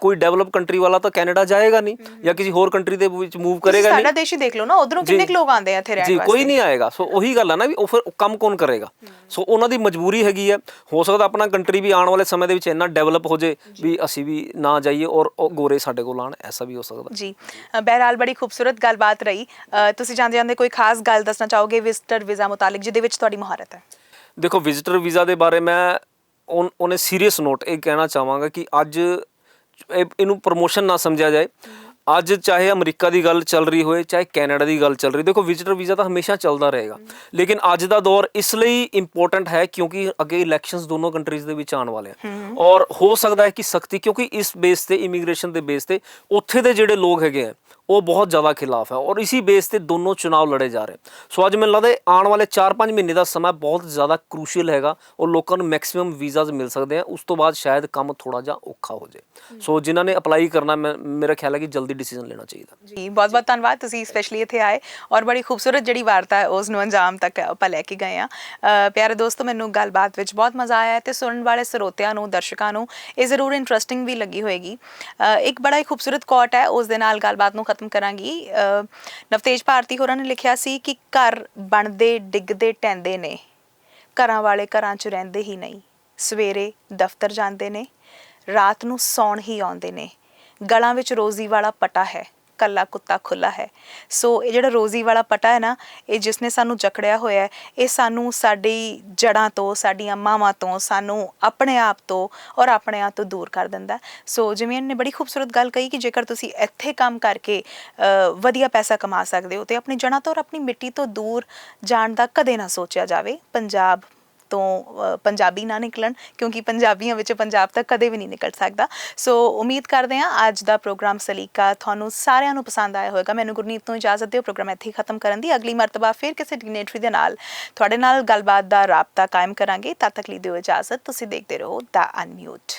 ਕੋਈ ਡਿਵੈਲਪ ਕੰਟਰੀ ਵਾਲਾ ਤਾਂ ਕੈਨੇਡਾ ਜਾਏਗਾ ਨਹੀਂ ਜਾਂ ਕਿਸੇ ਹੋਰ ਕੰਟਰੀ ਦੇ ਵਿੱਚ ਮੂਵ ਕਰੇਗਾ ਸਾਡਾ ਨਹੀਂ। ਦੇਸ਼ ਹੀ ਦੇਖ ਲਓ ਨਾ ਉਧਰੋਂ ਕਿੰਨੇ ਲੋਕ ਆਉਂਦੇ ਆ ਇੱਥੇ ਰਹਿਣ ਜੀ ਵਾਸਤੇ? ਕੋਈ ਨਹੀਂ ਆਏਗਾ। ਸੋ ਉਹੀ ਗੱਲ ਆ ਨਾ ਵੀ ਉਹ ਫਿਰ ਕੰਮ ਕੌਣ ਕਰੇਗਾ? ਸੋ ਉਹਨਾਂ ਦੀ ਮਜਬੂਰੀ ਹੈਗੀ ਹੈ ਹੋ ਸਕਦਾ ਆਪਣਾ ਕੰਟਰੀ ਵੀ ਆਉਣ ਵਾਲੇ ਸਮੇਂ ਦੇ ਵਿੱਚ ਇੰਨਾ ਡਿਵੈਲਪ ਹੋ ਜੇ ਵੀ ਅਸੀਂ ਵੀ ਨਾ ਜਾਈਏ ਔਰ ਉਹ ਗੋਰੇ ਸਾਡੇ ਕੋਲ ਆਣ ਐਸਾ ਵੀ ਹੋ ਸਕਦਾ। ਜੀ। ਅ, ਬਹਿਰਹਾਲ ਬੜੀ ਖੂਬਸੂਰਤ ਗੱਲਬਾਤ ਰਹੀ। ਤੁਸੀਂ ਜਾਂਦੇ ਜਾਂਦੇ ਕੋਈ ਖਾਸ ਗੱਲ ਦੱਸਣਾ ਚਾਹੋਗੇ ਵਿਜ਼ਟਰ ਵੀਜ਼ਾ ਮੁਤਾਲਿਕ ਜਿਹਦੇ ਵਿੱਚ ਤੁਹਾਡੀ ਮਹਾਰਤ ਹੈ? ਦੇਖੋ ਵਿਜ਼ਿਟਰ ਵੀਜ਼ਾ ਦੇ ਬਾਰੇ ਮੈਂ ਔਨ ਸੀਰੀਅਸ ਨੋਟ ਇਹ ਕਹਿਣਾ ਚਾਹਾਂਗਾ ਕਿ ਅੱਜ ਇਹਨੂੰ ਪ੍ਰੋਮੋਸ਼ਨ ਨਾ ਸਮਝਿਆ ਜਾਏ। ਅੱਜ ਚਾਹੇ ਅਮਰੀਕਾ ਦੀ ਗੱਲ ਚੱਲ ਰਹੀ ਹੋਏ ਚਾਹੇ ਕੈਨੇਡਾ ਦੀ ਗੱਲ ਚੱਲ ਰਹੀ ਦੇਖੋ ਵਿਜ਼ਿਟਰ ਵੀਜ਼ਾ ਤਾਂ ਹਮੇਸ਼ਾ ਚੱਲਦਾ ਰਹੇਗਾ। ਲੇਕਿਨ ਅੱਜ ਦਾ ਦੌਰ ਇਸ ਲਈ ਇੰਪੋਰਟੈਂਟ ਹੈ ਕਿਉਂਕਿ ਅੱਗੇ ਇਲੈਕਸ਼ਨਸ ਦੋਨੋਂ ਕੰਟਰੀਜ਼ ਦੇ ਵਿੱਚ ਆਉਣ ਵਾਲੇ ਆ। ਔਰ ਹੋ ਸਕਦਾ ਹੈ ਕਿ ਸਖਤੀ ਕਿਉਂਕਿ ਇਸ ਬੇਸ ਤੇ ਇਮੀਗ੍ਰੇਸ਼ਨ ਦੇ ਬੇਸ ਤੇ ਉੱਥੇ ਦੇ ਜਿਹੜੇ ਲੋਕ ਹੈਗੇ ਆ ਉਹ ਬਹੁਤ ਜ਼ਿਆਦਾ ਖਿਲਾਫ ਹੈ ਔਰ ਇਸੀ ਬੇਸ ਤੇ ਦੋਨੋਂ ਚੁਣਾਵ ਲੜੇ ਜਾ ਰਹੇ। ਸੋ ਅੱਜ ਮੈਨੂੰ ਲੱਗਦਾ ਆਉਣ ਵਾਲੇ 4-5 ਮਹੀਨੇ ਦਾ ਸਮਾਂ ਬਹੁਤ ਜ਼ਿਆਦਾ ਕ੍ਰੂਸ਼ੀਅਲ ਹੈਗਾ ਔਰ ਲੋਕਾਂ ਨੂੰ ਮੈਕਸਿਮਮ ਵੀਜ਼ਾਸ ਮਿਲ ਸਕਦੇ ਆ। ਉਸ ਤੋਂ ਬਾਅਦ ਸ਼ਾਇਦ ਕੰਮ ਥੋੜਾ ਜਿਹਾ ਔਖਾ ਹੋ ਜਾਏ। ਸੋ ਜਿਨ੍ਹਾਂ ਨੇ ਅਪਲਾਈ ਕਰਨਾ ਮੇਰਾ ਖਿਆਲ ਹੈ ਕਿ ਜਲਦੀ ਡਿਸੀਜਨ ਲੈਣਾ ਚਾਹੀਦਾ। ਜੀ ਬਹੁਤ ਬਹੁਤ ਧੰਨਵਾਦ। ਤੁਸੀਂ ਸਪੈਸ਼ਲੀ ਇੱਥੇ ਆਏ ਔਰ ਬੜੀ ਖੂਬਸੂਰਤ ਜਿਹੜੀ ਵਾਰਤਾ ਹੈ ਉਸ ਨੂੰ ਅੰਜਾਮ ਤੱਕ ਆਪਾਂ ਲੈ ਕੇ ਗਏ ਆ ਪਿਆਰੇ ਦੋਸਤੋ ਮੈਨੂੰ ਗੱਲਬਾਤ ਵਿੱਚ ਬਹੁਤ ਮਜ਼ਾ ਆਇਆ ਤੇ ਸੁਣਨ ਵਾਲੇ ਸਰੋਤਿਆਂ ਨੂੰ ਦਰਸ਼ਕਾਂ ਨੂੰ ਇਹ ਜ਼ਰੂਰ ਇੰਟਰਸਟਿੰਗ ਵੀ ਲੱਗੀ ਹੋਏਗੀ। ਇੱਕ ਬੜਾ ਹੀ ਖੂਬਸੂਰਤ ਕੋਟ ਹੈ ਉਸ ਦੇ ਨਾਲ ਗੱਲਬਾਤ ਨੂੰ ਖਤਮ ਕਰਾਂਗੀ। ਅ, ਨਵਤੇਜ ਭਾਰਤੀ ਹੋਰਾਂ ਨੇ ਲਿਖਿਆ ਸੀ ਕਿ ਘਰ ਬਣਦੇ ਡਿੱਗਦੇ ਟੈਂਦੇ ਨੇ। ਘਰਾਂ ਵਾਲੇ ਘਰਾਂ 'ਚ ਰਹਿੰਦੇ ਹੀ ਨਹੀਂ। ਸਵੇਰੇ ਦਫ਼ਤਰ ਜਾਂਦੇ ਨੇ ਰਾਤ ਨੂੰ ਸੌਣ ਹੀ ਆਉਂਦੇ ਨੇ। ਗਲਾਂ ਵਿੱਚ ਰੋਜ਼ੀ ਵਾਲਾ ਪਟਾ ਹੈ। ਕੱਲਾ ਕੁੱਤਾ ਖੁੱਲਾ ਹੈ। ਸੋ ਇਹ ਜਿਹੜਾ ਰੋਜ਼ੀ ਵਾਲਾ ਪਟਾ ਹੈ ਨਾ, ਇਹ ਜਿਸ ਨੇ ਸਾਨੂੰ ਜਕੜਿਆ ਹੋਇਆ ਹੈ, ਇਹ ਸਾਨੂੰ ਸਾਡੀ ਜੜਾਂ ਤੋਂ, ਸਾਡੀਆਂ ਮਾਵਾਂ ਤੋਂ, ਸਾਨੂੰ ਆਪਣੇ ਆਪ ਤੋਂ ਔਰ ਆਪਣੇ ਆਪ ਤੋਂ ਦੂਰ ਕਰ ਦਿੰਦਾ ਸੋ ਜਿਵੇਂ ਇਹਨੇ ਬੜੀ ਖੂਬਸੂਰਤ ਗੱਲ ਕਹੀ ਕਿ ਜੇਕਰ ਤੁਸੀਂ ਇੱਥੇ ਕੰਮ ਕਰਕੇ ਵਧੀਆ ਪੈਸਾ ਕਮਾ ਸਕਦੇ ਹੋ, ਤੇ ਆਪਣੀ ਜੜਾਂ ਤੋਂ ਔਰ ਆਪਣੀ ਮਿੱਟੀ ਤੋਂ ਦੂਰ ਜਾਣ ਦਾ ਕਦੇ ਨਾ ਸੋਚਿਆ ਜਾਵੇ। ਪੰਜਾਬ ਤੋਂ ਪੰਜਾਬੀ ਨਾ ਨਿਕਲਣ, ਕਿਉਂਕਿ ਪੰਜਾਬੀਆਂ ਵਿੱਚ ਪੰਜਾਬ ਤਾਂ ਕਦੇ ਵੀ ਨਹੀਂ ਨਿਕਲ ਸਕਦਾ। ਸੋ ਉਮੀਦ ਕਰਦੇ ਹਾਂ ਅੱਜ ਦਾ ਪ੍ਰੋਗਰਾਮ ਸਲੀਕਾ ਤੁਹਾਨੂੰ ਸਾਰਿਆਂ ਨੂੰ ਪਸੰਦ ਆਇਆ ਹੋਵੇਗਾ। ਮੈਨੂੰ ਗੁਰਨੀਤ ਤੋਂ ਇਜਾਜ਼ਤ ਦਿਓ, ਪ੍ਰੋਗਰਾਮ ਇੱਥੇ ਹੀ ਖਤਮ ਕਰਨ ਦੀ। ਅਗਲੀ ਮਰਤਬਾ ਫਿਰ ਕਿਸੇ ਡਿਗਨੇਟਰੀ ਦੇ ਨਾਲ। ਤੁਹਾਡੇ ਨਾਲ ਗੱਲਬਾਤ ਦਾ ਰਾਬਤਾ ਕਾਇਮ ਕਰਾਂਗੇ। ਤਦ ਤੱਕ ਲਈ ਦਿਓ ਇਜਾਜ਼ਤ। ਤੁਸੀਂ ਦੇਖਦੇ ਰਹੋ ਦਾ ਅਨਮਿਊਟ।